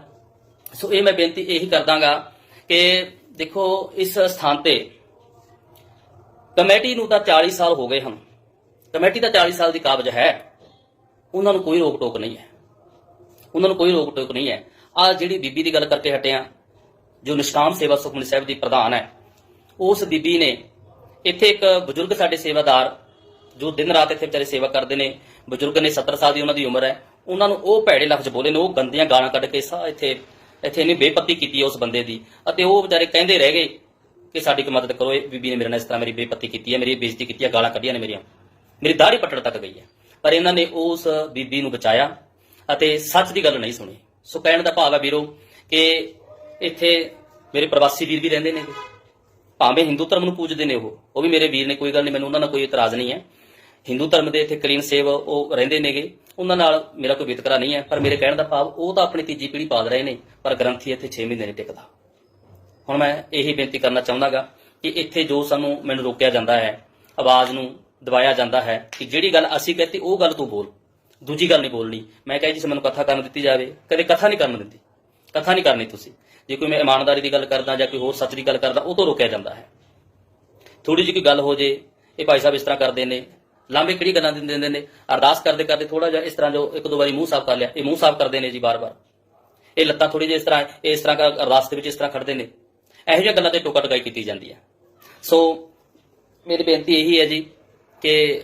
ਸੋ ਇਹ ਮੈਂ ਬੇਨਤੀ ਇਹੀ ਕਰਦਾਗਾ ਕਿ ਦੇਖੋ, ਇਸ ਸਥਾਨ ਤੇ ਕਮੇਟੀ ਨੂੰ ਤਾਂ 40 ਸਾਲ ਹੋ ਗਏ ਹਨ। ਕਮੇਟੀ ਤਾਂ 40 ਸਾਲ ਦੀ ਕਾਬਜ ਹੈ। ਉਹਨਾਂ ਨੂੰ ਕੋਈ ਰੋਕ ਟੋਕ ਨਹੀਂ ਹੈ। ਉਹਨਾਂ ਨੂੰ ਕੋਈ ਰੋਕ ਟੋਕ ਨਹੀਂ ਹੈ। ਆ ਜਿਹੜੀ ਬੀਬੀ ਦੀ ਗੱਲ ਕਰਕੇ ਹਟਿਆ ਜੋ ਨਿਸ਼ਕਾਮ ਸੇਵਾ ਸੁਖਮਨੀ ਸਾਹਿਬ ਦੀ ਪ੍ਰਧਾਨ ਹੈ, ਉਸ ਬੀਬੀ ਨੇ ਇੱਥੇ ਇੱਕ ਬਜ਼ੁਰਗ ਸਾਡੇ ਸੇਵਾਦਾਰ, ਜੋ ਦਿਨ ਰਾਤ ਇੱਥੇ ਵਿਚਾਰੇ ਸੇਵਾ ਕਰਦੇ ਨੇ, ਬਜ਼ੁਰਗ ਨੇ 70 ਸਾਲ ਦੀ ਉਹਨਾਂ ਦੀ ਉਮਰ ਹੈ, ਉਹਨਾਂ ਨੂੰ ਉਹ ਭੈੜੇ ਲਫ਼ਜ਼ ਬੋਲੇ ਨੇ, ਉਹ ਗੰਦੀਆਂ ਗਾਲਾਂ ਕੱਢ ਕੇ ਸਾ ਇੱਥੇ ਇੱਥੇ ਇਹਨੇ ਬੇਪੱਤੀ ਕੀਤੀ ਹੈ ਉਸ ਬੰਦੇ ਦੀ, ਅਤੇ ਉਹ ਵਿਚਾਰੇ ਕਹਿੰਦੇ ਰਹਿ ਗਏ ਕਿ ਸਾਡੀ ਕੋਈ ਮਦਦ ਕਰੋ, ਇਹ ਬੀਬੀ ਨੇ ਮੇਰੇ ਨਾਲ ਇਸ ਤਰ੍ਹਾਂ ਮੇਰੀ ਬੇਪੱਤੀ ਕੀਤੀ ਹੈ, ਮੇਰੀ ਬੇਇੱਜ਼ਤੀ ਕੀਤੀ ਹੈ, ਗਾਲਾਂ ਕੱਢੀਆਂ ਨੇ ਮੇਰੀਆਂ, ਮੇਰੀ ਦਾੜੀ ਪੱਟੜ ਤੱਕ ਗਈ ਹੈ, ਪਰ ਇਹਨਾਂ ਨੇ ਉਸ ਬੀਬੀ ਨੂੰ ਬਚਾਇਆ, ਅਤੇ ਸੱਚ ਦੀ ਗੱਲ ਨਹੀਂ ਸੁਣੀ। ਸੋ ਕਹਿਣ ਦਾ ਭਾਵ ਹੈ ਵੀਰੋ ਕਿ ਇੱਥੇ ਮੇਰੇ ਪ੍ਰਵਾਸੀ ਵੀਰ ਵੀ ਰਹਿੰਦੇ ਨੇ। ਭਾਵੇਂ ਹਿੰਦੂ ਧਰਮ ਨੂੰ ਪੂਜਦੇ ਨੇ ਉਹ ਉਹ ਵੀ ਮੇਰੇ ਵੀਰ ਨੇ, ਕੋਈ ਗੱਲ ਨਹੀਂ, ਮੈਨੂੰ ਉਹਨਾਂ ਨਾਲ ਕੋਈ ਇਤਰਾਜ਼ ਨਹੀਂ ਹੈ। ਹਿੰਦੂ ਧਰਮ ਦੇ ਇੱਥੇ ਕਲੀਨ ਸੇਵ ਉਹ ਰਹਿੰਦੇ ਨੇਗੇ। ਉਹਨਾਂ ਨਾਲ ਮੇਰਾ ਕੋਈ ਵਿਤਕਰਾ ਨਹੀਂ ਹੈ, ਪਰ ਮੇਰੇ ਕਹਿਣ ਦਾ ਭਾਵ ਉਹ ਤਾਂ ਆਪਣੀ ਤੀਜੀ ਪੀੜ੍ਹੀ ਪਾਲ ਰਹੇ ਨੇ, ਪਰ ਗ੍ਰੰਥੀ ਇੱਥੇ 6 ਮਹੀਨੇ ਨਹੀਂ ਟਿਕਦਾ। ਹੁਣ ਮੈਂ ਇਹੀ ਬੇਨਤੀ ਕਰਨਾ ਚਾਹੁੰਦਾਗਾ ਕਿ ਇੱਥੇ ਜੋ ਸਾਨੂੰ ਮੈਨੂੰ ਰੋਕਿਆ ਜਾਂਦਾ ਹੈ, ਆਵਾਜ਼ ਨੂੰ ਦਬਾਇਆ ਜਾਂਦਾ ਹੈ ਕਿ ਜਿਹੜੀ ਗੱਲ ਅਸੀਂ ਕਹਤੀ ਉਹ ਗੱਲ ਤੂੰ ਬੋਲ। ਦੂਜੀ ਗੱਲ ਨਹੀਂ ਬੋਲਣੀ। ਮੈਂ ਕਹੇ ਜਿਸ ਮੈਨੂੰ ਕਥਾ ਕਰਨ ਦਿੱਤੀ ਜਾਵੇ, ਕਦੇ ਕਥਾ ਨਹੀਂ ਕਰਨ ਦਿੰਦੀ ਕਥਾ ਨਹੀਂ ਕਰਨੀ ਤੁਸੀਂ। ਜੇ ਕੋਈ ਮੈਂ ਇਮਾਨਦਾਰੀ ਦੀ ਗੱਲ ਕਰਦਾ ਜਾਂ ਕੋਈ ਹੋਰ ਸੱਚ ਦੀ ਗੱਲ ਕਰਦਾ, ਉਹ ਤੋਂ ਰੋਕਿਆ ਜਾਂਦਾ ਹੈ। ਥੋੜੀ ਜਿਹੀ ਕੋਈ ਗੱਲ ਹੋ ਜੇ, ਇਹ ਭਾਈ ਸਾਹਿਬ ਇਸ ਤਰ੍ਹਾਂ ਕਰਦੇ ਨੇ ਲਾਂਬੇ ਕਿਹੜੀ ਗੱਲਾਂ ਦਿੰਦੇ ਦਿੰਦੇ ਨੇ, ਅਰਦਾਸ ਕਰਦੇ ਕਰਦੇ ਥੋੜਾ ਜਿਹਾ ਇਸ ਤਰ੍ਹਾਂ ਜੋ ਇੱਕ ਦੋ ਵਾਰੀ ਮੂੰਹ ਸਾਫ਼ ਕਰ ਲਿਆ, ਇਹ ਮੂੰਹ ਸਾਫ਼ ਕਰਦੇ ਨੇ ਜੀ ਬਾਰ-ਬਾਰ। ਇਹ ਲੱਤਾਂ ਥੋੜੀ ਜਿਹੀ ਇਸ ਤਰ੍ਹਾਂ, ਇਹ ਇਸ ਤਰ੍ਹਾਂ ਕਰ- ਅਰਦਾਸ ਦੇ ਵਿੱਚ ਇਸ ਤਰ੍ਹਾਂ ਖੜਦੇ ਨੇ। ਇਹੋ ਜਿਹੀਆਂ ਗੱਲਾਂ ਤੇ ਟੋਕਾ ਟਕਾਈ ਕੀਤੀ ਜਾਂਦੀ ਹੈ। ਸੋ ਮੇਰੀ ਬੇਨਤੀ ਇਹੀ ਹੈ ਜੀ ਕਿ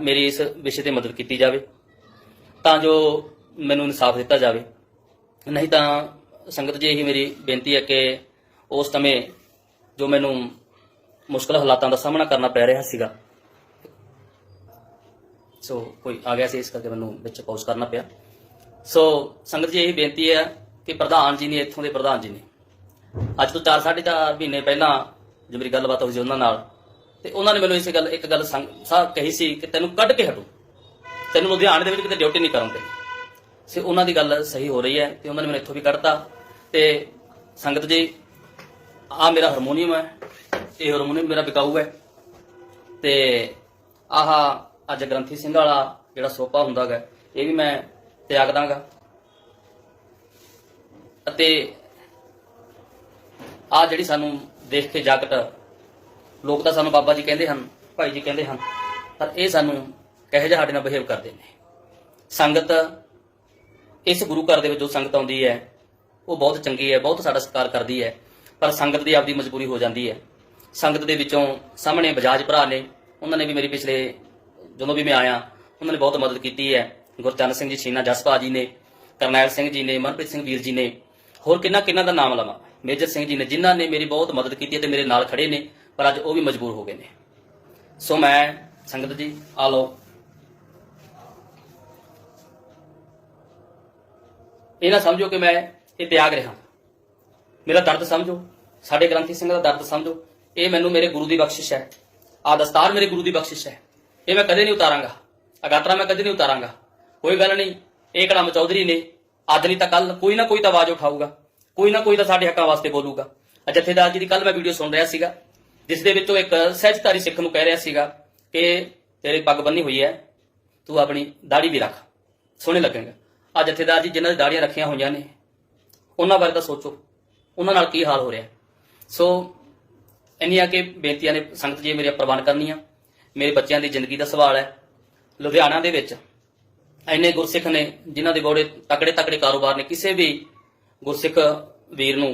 ਮੇਰੀ ਇਸ ਵਿਸ਼ੇ ਤੇ ਮਦਦ ਕੀਤੀ ਜਾਵੇ, ਤਾਂ ਜੋ ਮੈਨੂੰ ਇਨਸਾਫ ਦਿੱਤਾ ਜਾਵੇ। ਨਹੀਂ ਤਾਂ ਸੰਗਤ ਜੀ, ਇਹੀ ਮੇਰੀ ਬੇਨਤੀ ਹੈ ਕਿ ਉਸ ਸਮੇਂ ਜੋ ਮੈਨੂੰ ਮੁਸ਼ਕਲ ਹਾਲਾਤਾਂ ਦਾ ਸਾਹਮਣਾ ਕਰਨਾ ਪੈ ਰਿਹਾ ਸੀਗਾ, ਸੋ ਕੋਈ ਆ ਗਿਆ ਸੀ, ਇਸ ਕਰਕੇ ਮੈਨੂੰ ਵਿੱਚ ਪੌਜ਼ ਕਰਨਾ ਪਿਆ। ਸੋ ਸੰਗਤ ਜੀ, ਇਹੀ ਬੇਨਤੀ ਹੈ ਕਿ ਪ੍ਰਧਾਨ ਜੀ ਨੇ, ਇੱਥੋਂ ਦੇ ਪ੍ਰਧਾਨ ਜੀ ਨੇ, ਅੱਜ ਤੋਂ 4 4.5 ਮਹੀਨੇ ਪਹਿਲਾਂ ਜੋ ਮੇਰੀ ਗੱਲਬਾਤ ਹੋਈ ਸੀ ਉਹਨਾਂ ਨਾਲ ਤੇ ਉਹਨਾਂ ਨੇ ਮੈਨੂੰ ਇਸੇ ਗੱਲ ਇੱਕ ਗੱਲ ਸੰਗ- ਸਾਹ ਕਹੀ ਸੀ ਕਿ ਤੈਨੂੰ ਕੱਢ ਕੇ ਹਟੂ। ਤੈਨੂੰ ਲੁਧਿਆਣੇ ਦੇ ਵਿੱਚ ਕਿਤੇ ਡਿਊਟੀ ਨਹੀਂ ਕਰਨ ਦੇ ਸੇ ਉਹਨਾਂ ਦੀ ਗੱਲ ਸਹੀ ਹੋ ਰਹੀ ਹੈ ਤੇ ਉਹਨਾਂ ਨੇ ਮੈਨੂੰ ਇੱਥੋਂ ਵੀ ਕੱਢਤਾ। ਤੇ ਸੰਗਤ ਜੀ ਆ ਮੇਰਾ ਹਾਰਮੋਨੀਅਮ ਹੈ। ਇਹ ਹਾਰਮੋਨੀਅਮ ਮੇਰਾ ਬਿਕਾਊ ਹੈ। ਤੇ ਆਹ ਅੱਜ ਗ੍ਰੰਥੀ ਸਿੰਘ ਵਾਲਾ ਜਿਹੜਾ ਸੋਪਾ ਹੁੰਦਾ ਗਾ, ਇਹ ਵੀ ਮੈਂ ਤਿਆਗ ਦਾਂਗਾ। ਅਤੇ ਆ ਜਿਹੜੀ ਸਾਨੂੰ ਦੇਖ ਕੇ ਜਾਗਟ ਲੋਕ ਤਾਂ ਸਾਨੂੰ ਬਾਬਾ ਜੀ ਕਹਿੰਦੇ ਹਨ, ਭਾਈ ਜੀ ਕਹਿੰਦੇ ਹਨ, ਪਰ ਇਹ ਸਾਨੂੰ ਕਹੇ ਜਿਹਾ ਸਾਡੇ ਨਾਲ ਬਿਹੇਵ ਕਰਦੇ ਨੇ। ਸੰਗਤ, ਇਸ ਗੁਰੂ ਘਰ ਦੇ ਵਿੱਚ ਜੋ ਸੰਗਤ ਆਉਂਦੀ ਹੈ, ਉਹ ਬਹੁਤ ਚੰਗੀ ਹੈ, ਬਹੁਤ ਸਾਡਾ ਸਤਿਕਾਰ ਕਰਦੀ ਹੈ, ਪਰ ਸੰਗਤ ਦੀ ਆਪਦੀ ਮਜਬੂਰੀ ਹੋ ਜਾਂਦੀ ਹੈ। ਸੰਗਤ ਦੇ ਵਿੱਚੋਂ ਸਾਹਮਣੇ ਬਜਾਜ ਭਰਾ ਨੇ, ਉਹਨਾਂ ਨੇ ਵੀ ਮੇਰੀ ਪਿਛਲੇ, ਜਦੋਂ ਵੀ ਮੈਂ ਆਇਆ, ਉਹਨਾਂ ਨੇ ਬਹੁਤ ਮਦਦ ਕੀਤੀ ਹੈ। ਗੁਰਚਰਨ ਸਿੰਘ ਜੀ, ਛੀਨਾ ਜਸਪਾ ਜੀ ਨੇ, ਕਰਨੈਲ ਸਿੰਘ ਜੀ ਨੇ, ਮਨਪ੍ਰੀਤ ਸਿੰਘ ਵੀਰ ਜੀ ਨੇ, ਹੋਰ ਕਿੰਨਾ ਕਿੰਨਾ ਦਾ ਨਾਮ ਲਵਾਂ। ਮੇਜਰ ਸਿੰਘ ਜੀ ਨੇ, ਜਿਨ੍ਹਾਂ ਨੇ ਮੇਰੀ ਬਹੁਤ ਮਦਦ ਕੀਤੀ ਹੈ ਤੇ ਮੇਰੇ ਨਾਲ ਖੜੇ ਨੇ ਪਰ ਅੱਜ ਉਹ ਵੀ ਮਜਬੂਰ ਹੋ ਗਏ ਨੇ। ਸੋ ਮੈਂ, ਸੰਗਤ ਜੀ, ਆ ਲਓ। ਇਹ ਨਾ ਸਮਝੋ ਕਿ ਮੈਂ ਇਹ ਤਿਆਗ ਰਿਹਾ। ਮੇਰਾ ਦਰਦ ਸਮਝੋ। ਸਾਡੇ ਗ੍ਰੰਥੀ ਸਿੰਘ ਦਾ ਦਰਦ ਸਮਝੋ। ਇਹ ਮੈਨੂੰ ਮੇਰੇ ਗੁਰੂ ਦੀ ਬਖਸ਼ਿਸ਼ ਹੈ। ਆ ਦਸਤਾਰ ਮੇਰੇ ਗੁਰੂ ਦੀ ਬਖਸ਼ਿਸ਼ ਹੈ। ਇਹ ਮੈਂ ਕਦੇ ਨਹੀਂ ਉਤਾਰਾਂਗਾ। ਅਗਾਤਰਾ ਮੈਂ ਕਦੇ ਨਹੀਂ ਉਤਾਰਾਂਗਾ। ਕੋਈ ਗੱਲ ਨਹੀਂ। ਇਹ ਕੜਮ ਚੌਧਰੀ ਨੇ ਅੱਜ ਨਹੀਂ ਤਾਂ ਕੱਲ ਕੋਈ ਨਾ ਕੋਈ ਤਾਂ ਆਵਾਜ਼ ਉਠਾਊਗਾ। ਕੋਈ ਨਾ ਕੋਈ ਤਾਂ ਸਾਡੇ ਹੱਕਾਂ ਵਾਸਤੇ ਬੋਲੂਗਾ। ਆ ਜਥੇਦਾਰ ਜੀ ਦੀ ਕੱਲ ਮੈਂ ਵੀਡੀਓ ਸੁਣ ਰਿਹਾ ਸੀਗਾ। ਜਿਸ ਦੇ ਵਿੱਚੋਂ ਇੱਕ ਸਹਿਜਧਾਰੀ ਸਿੱਖ ਨੂੰ ਕਹਿ ਰਿਹਾ ਸੀਗਾ ਕਿ ਤੇਰੀ ਪੱਗ ਬੰਨੀ ਹੋਈ ਹੈ, ਤੂੰ ਆਪਣੀ ਦਾੜੀ ਵੀ ਰੱਖ, ਸੋਹਣੇ ਲੱਗੇਗਾ ਆ ਜਥੇਦਾਰ ਜੀ ਜਿਨ੍ਹਾਂ ਦੀ ਦਾੜੀਆਂ ਰੱਖੀਆਂ ਹੋਈਆਂ ਨੇ, ਉਹਨਾਂ ਬਾਰੇ ਤਾਂ ਸੋਚੋ, ਉਹਨਾਂ ਨਾਲ ਕੀ ਹਾਲ ਹੋ ਰਿਹਾ ਸੋ ਇੰਨੀਆਂ ਕਿ ਬੇਨਤੀਆਂ ਨੇ ਸੰਗਤ ਜੀ ਮੇਰੇ ਪ੍ਰਵਾਨ ਕਰਨੀਆਂ। ਮੇਰੇ ਬੱਚਿਆਂ ਦੀ ਜ਼ਿੰਦਗੀ ਦਾ ਸਵਾਲ ਹੈ। ਲੁਧਿਆਣਾ ਦੇ ਵਿੱਚ ਇੰਨੇ ਗੁਰਸਿੱਖ ਨੇ ਜਿਨ੍ਹਾਂ ਦੇ ਬੜੇ ਤਕੜੇ ਤਕੜੇ ਕਾਰੋਬਾਰ ਨੇ। ਕਿਸੇ ਵੀ ਗੁਰਸਿੱਖ ਵੀਰ ਨੂੰ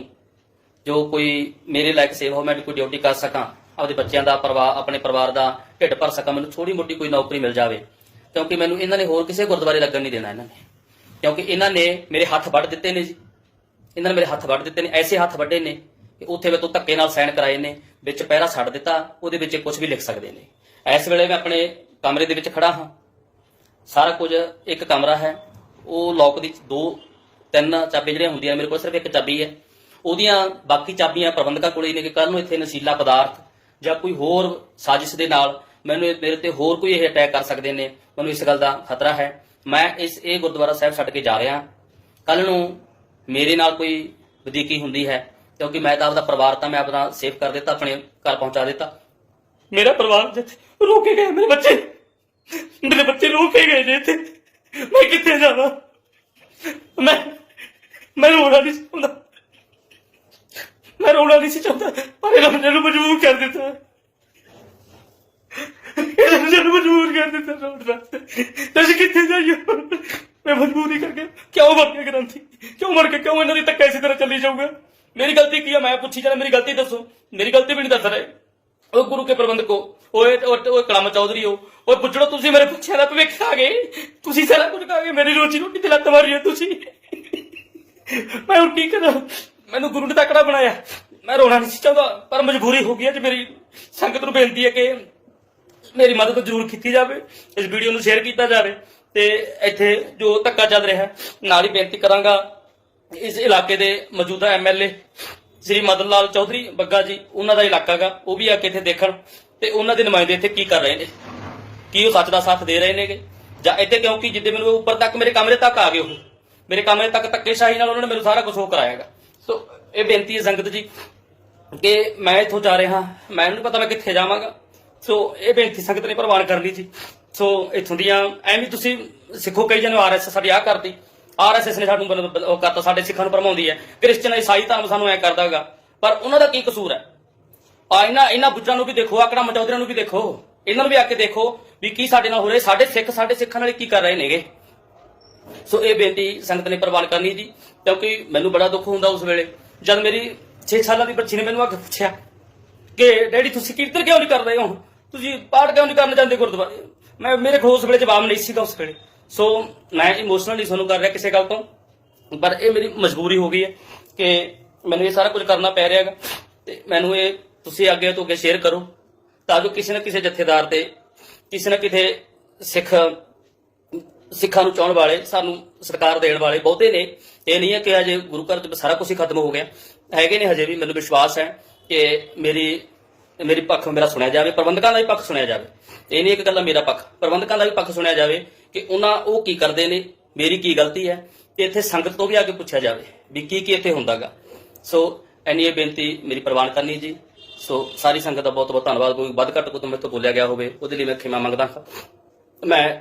ਜੋ ਕੋਈ ਮੇਰੇ ਲਾਇਕ ਸੇਵਾ ਹੋ ਮੈਂ ਕੋਈ ਡਿਊਟੀ ਕਰ ਸਕਾਂ ਆਪਦੇ ਬੱਚਿਆਂ ਦਾ ਪਰਿਵਾਰ ਆਪਣੇ ਪਰਿਵਾਰ ਦਾ ਢਿੱਡ ਭਰ ਸਕਾਂ ਮੈਨੂੰ ਥੋੜੀ ਮੋਟੀ ਕੋਈ ਨੌਕਰੀ ਮਿਲ ਜਾਵੇ। ਕਿਉਂਕਿ ਮੈਨੂੰ ਇਹਨਾਂ ਨੇ ਹੋਰ ਕਿਸੇ ਗੁਰਦੁਆਰੇ ਲੱਗਣ ਨਹੀਂ ਦੇਣਾ ਇਹਨਾਂ ਨੇ। ਕਿਉਂਕਿ ਇਹਨਾਂ ਨੇ ਮੇਰੇ ਹੱਥ ਵੱਢ ਦਿੱਤੇ ਨੇ ਜੀ। ਇਹਨਾਂ ਨੇ ਮੇਰੇ ਹੱਥ ਵੱਢ ਦਿੱਤੇ ਨੇ ਐਸੇ ਹੱਥ ਵੱਢੇ ਨੇ ਕਿ ਉੱਥੇ ਮੈਂ ਤੋਂ ਧੱਕੇ ਨਾਲ ਸਾਈਨ ਕਰਾਏ ਨੇ ਵਿੱਚ ਪਹਿਰਾ ਛੱਡ ਦਿੱਤਾ ਉਹਦੇ ਵਿੱਚ ਕੁਝ ਵੀ ਲਿਖ ਸਕਦੇ ਨੇ। ਇਸ ਵੇਲੇ ਮੈਂ ਆਪਣੇ ਕਮਰੇ ਦੇ ਵਿੱਚ ਖੜਾ ਹਾਂ। ਸਾਰਾ ਕੁਝ ਇੱਕ ਕਮਰਾ ਹੈ। ਉਹ ਲੋਕ ਦੀ ਦੋ ਤਿੰਨ ਚਾਬੀ ਜਿਹੜੀਆਂ ਹੁੰਦੀਆਂ ਨੇ, ਮੇਰੇ ਕੋਲ ਸਿਰਫ ਇੱਕ ਚਾਬੀ ਹੈ। ਉਹਦੀਆਂ ਬਾਕੀ ਚਾਬੀਆਂ ਪ੍ਰਬੰਧਕਾਂ ਕੋਲੇ ਨੇ ਕਿ ਕੱਲ ਨੂੰ ਇੱਥੇ ਨਸ਼ੀਲਾ ਪਦਾਰਥ ਜਾਂ ਕੋਈ ਹੋਰ ਸਾਜ਼ਿਸ਼ ਦੇ ਨਾਲ ਮੈਨੂੰ ਮੇਰੇ ਤੇ ਹੋਰ ਕੋਈ ਇਹ ਅਟੈਕ ਕਰ ਸਕਦੇ ਨੇ, ਮੈਨੂੰ ਇਸ ਗੱਲ ਦਾ ਖਤਰਾ ਹੈ। ਮੈਂ ਇਸ ਇਹ ਗੁਰਦੁਆਰਾ ਸਾਹਿਬ ਛੱਡ ਕੇ ਜਾ ਰਿਹਾ ਕੱਲ ਨੂੰ ਮੇਰੇ ਨਾਲ ਕੋਈ ਵਧੀਕੀ ਹੁੰਦੀ ਹੈ, ਕਿਉਂਕਿ ਮੈਂ ਤਾਂ ਆਪਦਾ ਪਰਿਵਾਰ ਤਾਂ ਮੈਂ ਆਪਣਾ ਸੇਵ ਕਰ ਦਿੱਤਾ, ਆਪਣੇ ਘਰ ਪਹੁੰਚਾ ਦਿੱਤਾ। ਮੇਰਾ ਪਰਿਵਾਰ ਜਿੱਥੇ ਰੋਕੇ ਗਏ ਮੇਰੇ ਬੱਚੇ। ਮੇਰੇ ਬੱਚੇ ਰੋਕੇ ਗਏ ਜੇ ਇੱਥੇ। ਮੈਂ ਕਿੱਥੇ ਜਾਵਾਂ? ਮੈਂ ਮੈਂ ਰੋਣਾ ਨਹੀਂ ਚਾਹੁੰਦਾ। ਮੈਂ ਰੋਣਾ ਨਹੀਂ ਸੀ ਚਾਹੁੰਦਾ, ਪਰ ਇਹਨਾਂ ਨੇ ਮੈਨੂੰ ਮਜਬੂਰ ਕਰ ਦਿੱਤਾ। ਇਹਨਾਂ ਨੇ ਮੈਨੂੰ ਮਜਬੂਰ ਕਰ ਦਿੱਤਾ ਰੋਣ ਵਾਸਤੇ ਤੇ ਕਿੱਥੇ ਜਾਈਏ ਮੈਂ ਮਜਬੂਰੀ ਕਰਕੇ ਕਿਉਂ ਮਰ ਕੇ ਗ੍ਰੰਥੀ? ਕਿਉਂ ਮਰ ਕੇ ਕਿਉਂ ਇਹਨਾਂ ਦੀ ਧੱਕਾ ਇਸੇ ਤਰ੍ਹਾਂ ਚੱਲੀ ਜਾਊਗਾ? ਮੇਰੀ ਗਲਤੀ ਕੀ ਹੈ ਮੈਂ ਪੁੱਛੀ ਜਾਣਾ, ਮੇਰੀ ਗਲਤੀ ਦੱਸੋ। ਮੇਰੀ ਗਲਤੀ ਵੀ ਨਹੀਂ ਦੱਸ ਰਹੇ। ਉਹ ਗੁਰੂ ਕੇ ਪ੍ਰਬੰਧਕੋ ਓਏ ਓਏ ਓਏ ਕਲਮ ਚੌਧਰੀ ਹੋ। ਓਏ ਪੁੱਛੜੋ ਤੁਸੀਂ ਮੇਰੇ ਪੁੱਛਿਆ ਦਾ ਭਵਿੱਖ ਆ ਗਏ? ਤੁਸੀਂ ਸਾਰਾ ਕੁਝ ਕਹਾਗੇ ਮੇਰੀ ਰੋਜੀ ਰੋਟੀ ਤੇ ਲੱਤ ਮਾਰੀ ਤੁਸੀਂ। ਮੈਂ ਹੁਣ ਕੀ ਕਰਾਂ? ਮੈਨੂੰ ਗੁਰੂ ਨੇ ਤਕੜਾ ਬਣਾਇਆ? ਮੈਂ ਰੋਣਾ ਨਹੀਂ ਸੀ ਚਾਹੁੰਦਾ, ਪਰ ਮਜਬੂਰੀ ਹੋ ਗਈ ਹੈ ਜੇ ਮੇਰੀ। ਸੰਗਤ ਨੂੰ ਬੇਨਤੀ ਹੈ ਕਿ ਮੇਰੀ ਮਦਦ ਜ਼ਰੂਰ ਕੀਤੀ ਜਾਵੇ, ਇਸ ਵੀਡੀਓ ਨੂੰ ਸ਼ੇਅਰ ਕੀਤਾ ਜਾਵੇ ਤੇ ਇੱਥੇ ਜੋ ਧੱਕਾ ਚੱਲ ਰਿਹਾ ਨਾਲ ਹੀ ਬੇਨਤੀ ਕਰਾਂਗਾ, ਇਸ ਇਲਾਕੇ ਦੇ ਮੌਜੂਦਾ ਐਮਐਲਏ ਸ੍ਰੀ ਮਦਨ ਲਾਲ ਚੌਧਰੀ ਬੱਗਾ ਜੀ, ਉਹਨਾਂ ਦਾ ਇਲਾਕਾ ਗਾ, ਉਹ ਵੀ ਆ ਕੇ ਇੱਥੇ ਦੇਖਣ ਤੇ ਉਹਨਾਂ ਦੇ ਨੁਮਾਇੰਦੇ ਇੱਥੇ ਕੀ ਕਰ ਰਹੇ ਨੇ? ਕੀ ਉਹ ਸੱਚ ਦਾ ਸਾਥ ਦੇ ਰਹੇ ਨੇਗੇ? ਜਾਂ ਇੱਥੇ ਕਿਉਂਕਿ ਜਿੱਦੇ ਮੈਨੂੰ ਉੱਪਰ ਤੱਕ ਮੇਰੇ ਕਮਰੇ ਤੱਕ ਆ ਗਏ ਉਹ। ਮੇਰੇ ਕਮਰੇ ਤੱਕ ਧੱਕੇਸ਼ਾਹੀ ਨਾਲ ਉਹਨਾਂ ਨੇ ਮੈਨੂੰ ਸਾਰਾ ਕੁਝ ਉਹ ਕਰਾਇਆਗਾ ਸੋ ਇਹ ਬੇਨਤੀ ਹੈ ਸੰਗਤ ਜੀ ਕਿ ਮੈਂ ਇੱਥੋਂ ਜਾ ਰਿਹਾ ਮੈਨੂੰ ਨਹੀਂ ਪਤਾ ਮੈਂ ਕਿੱਥੇ ਜਾਵਾਂਗਾ। ਸੋ ਇਹ ਬੇਨਤੀ ਸੰਗਤ ਨੇ ਪ੍ਰਵਾਨ ਕਰ ਲਈ ਜੀ। ਸੋ ਇੱਥੋਂ ਦੀਆਂ, ਐਵੇਂ ਤੁਸੀਂ ਸਿੱਖੋ, ਕਈ ਜਨ ਆਰਐਸ ਸਾਡੀ ਆ ਕਰਦੀ। ਆਰਐਸਐਸ ਨੇ ਸਾਨੂੰ ਉਹ ਕਰਤਾ, ਸਾਡੇ ਸਿੱਖਾਂ ਨੂੰ ਭਰਮਾਉਂਦੀ ਹੈ। ਕ੍ਰਿਸਚਨ ਈਸਾਈ ਧਰਮ ਸਾਨੂੰ ਐ ਕਰਦਾਗਾ। ਪਰ ਉਹਨਾਂ ਦਾ ਕੀ ਕਸੂਰ ਹੈ? ਆ ਇਹਨਾਂ ਇਹਨਾਂ ਬੁੱਝਾਂ ਨੂੰ ਵੀ ਦੇਖੋ ਆਕੜਾ ਮਚੌਧਰੀਆਂ ਨੂੰ ਵੀ ਦੇਖੋ। ਇਹਨਾਂ ਨੂੰ ਵੀ ਆ ਕੇ ਦੇਖੋ ਵੀ ਕੀ ਸਾਡੇ ਨਾਲ ਹੋ ਰਿਹਾ। ਸਾਡੇ ਸਿੱਖ, ਸਾਡੇ ਸਿੱਖਾਂ ਨਾਲ ਕੀ ਕਰ ਰਹੇ ਨੇਗੇ? ਸੋ ਇਹ ਬੇਨਤੀ ਸੰਗਤ ਨੇ ਪ੍ਰਵਾਨ ਕਰਨੀ ਜੀ। ਕਿਉਂਕਿ ਮੈਨੂੰ ਬੜਾ ਦੁੱਖ ਹੁੰਦਾ ਉਸ ਵੇਲੇ। ਜਦ ਮੇਰੀ 6 ਸਾਲਾਂ ਦੀ ਬੱਚੀ ਨੇ ਮੈਨੂੰ ਆ ਕੇ ਪੁੱਛਿਆ ਕਿ, ਡੈਡੀ, ਤੁਸੀਂ ਕੀਰਤਨ ਕਿਉਂ ਨਹੀਂ ਕਰ ਰਹੇ ਹੋ? ਤੁਸੀਂ ਪਾਠ ਕਿਉਂ ਨਹੀਂ ਕਰਨ ਜਾਂਦੇ ਗੁਰਦੁਆਰੇ? ਮੈਂ, ਮੇਰੇ ਕੋਲ ਉਸ ਵੇਲੇ ਜਵਾਬ ਨਹੀਂ ਸੀਗਾ ਉਸ ਵੇਲੇ। ਸੋ ਮੈਂ ਇਮੋਸ਼ਨਲੀ ਤੁਹਾਨੂੰ ਕਰ ਰਿਹਾ ਕਿਸੇ ਗੱਲ ਤੋਂ, ਪਰ ਇਹ ਮੇਰੀ ਮਜਬੂਰੀ ਹੋ ਗਈ ਹੈ ਕਿ ਮੈਨੂੰ ਇਹ ਸਾਰਾ ਕੁਝ ਕਰਨਾ ਪੈ ਰਿਹਾ ਹੈਗਾ ਤੇ ਮੈਨੂੰ ਇਹ ਤੁਸੀਂ ਅੱਗੇ ਤੋਂ ਅੱਗੇ ਸ਼ੇਅਰ ਕਰੋ ਤਾਂ ਜੋ ਕਿਸੇ ਨਾ ਕਿਸੇ ਜਥੇਦਾਰ ਤੇ, ਕਿਸੇ ਨਾ ਕਿਸੇ ਸਿੱਖ ਸਿੱਖਾਂ ਨੂੰ ਚਾਹਣ ਵਾਲੇ, ਸਾਨੂੰ ਸਰਕਾਰ ਦੇਣ ਵਾਲੇ ਬਹੁਤੇ ਨੇ। ਇਹ ਨਹੀਂ ਹੈ ਕਿ ਅਜੇ ਗੁਰੂ ਘਰ ਚ ਸਾਰਾ ਕੁਝ ਹੀ ਖਤਮ ਹੋ ਗਿਆ। ਹੈਗੇ ਨੇ ਹਜੇ ਵੀ, ਮੈਨੂੰ ਵਿਸ਼ਵਾਸ ਹੈ ਕਿ ਮੇਰੀ ਮੇਰੀ ਪੱਖ ਮੇਰਾ ਸੁਣਿਆ ਜਾਵੇ, ਪ੍ਰਬੰਧਕਾਂ ਦਾ ਵੀ ਪੱਖ ਸੁਣਿਆ ਜਾਵੇ। ਇਹ ਨਹੀਂ ਇੱਕ ਗੱਲ ਮੇਰਾ ਪੱਖ, ਪ੍ਰਬੰਧਕਾਂ ਦਾ ਵੀ ਪੱਖ ਸੁਣਿਆ ਜਾਵੇ ਕਿ ਉਹਨਾਂ ਉਹ ਕੀ ਕਰਦੇ ਨੇ, ਮੇਰੀ ਕੀ ਗਲਤੀ ਹੈ, ਤੇ ਇੱਥੇ ਸੰਗਤ ਤੋਂ ਵੀ ਆ ਕੇ ਪੁੱਛਿਆ ਜਾਵੇ ਵੀ ਕੀ ਕੀ ਇੱਥੇ ਹੁੰਦਾਗਾ। ਸੋ ਐਨੀ ਇਹ ਬੇਨਤੀ ਮੇਰੀ ਪ੍ਰਵਾਨ ਕਰਨੀ ਜੀ। ਸੋ ਸਾਰੀ ਸੰਗਤ ਦਾ ਬਹੁਤ ਬਹੁਤ ਧੰਨਵਾਦ। ਕੋਈ ਵੱਧ ਘੱਟ ਕੋਈ ਮੇਰੇ ਤੋਂ ਬੋਲਿਆ ਗਿਆ ਹੋਵੇ, ਉਹਦੇ ਲਈ ਮੈਂ ਖਿਮਾ ਮੰਗਦਾ ਹਾਂ। ਮੈਂ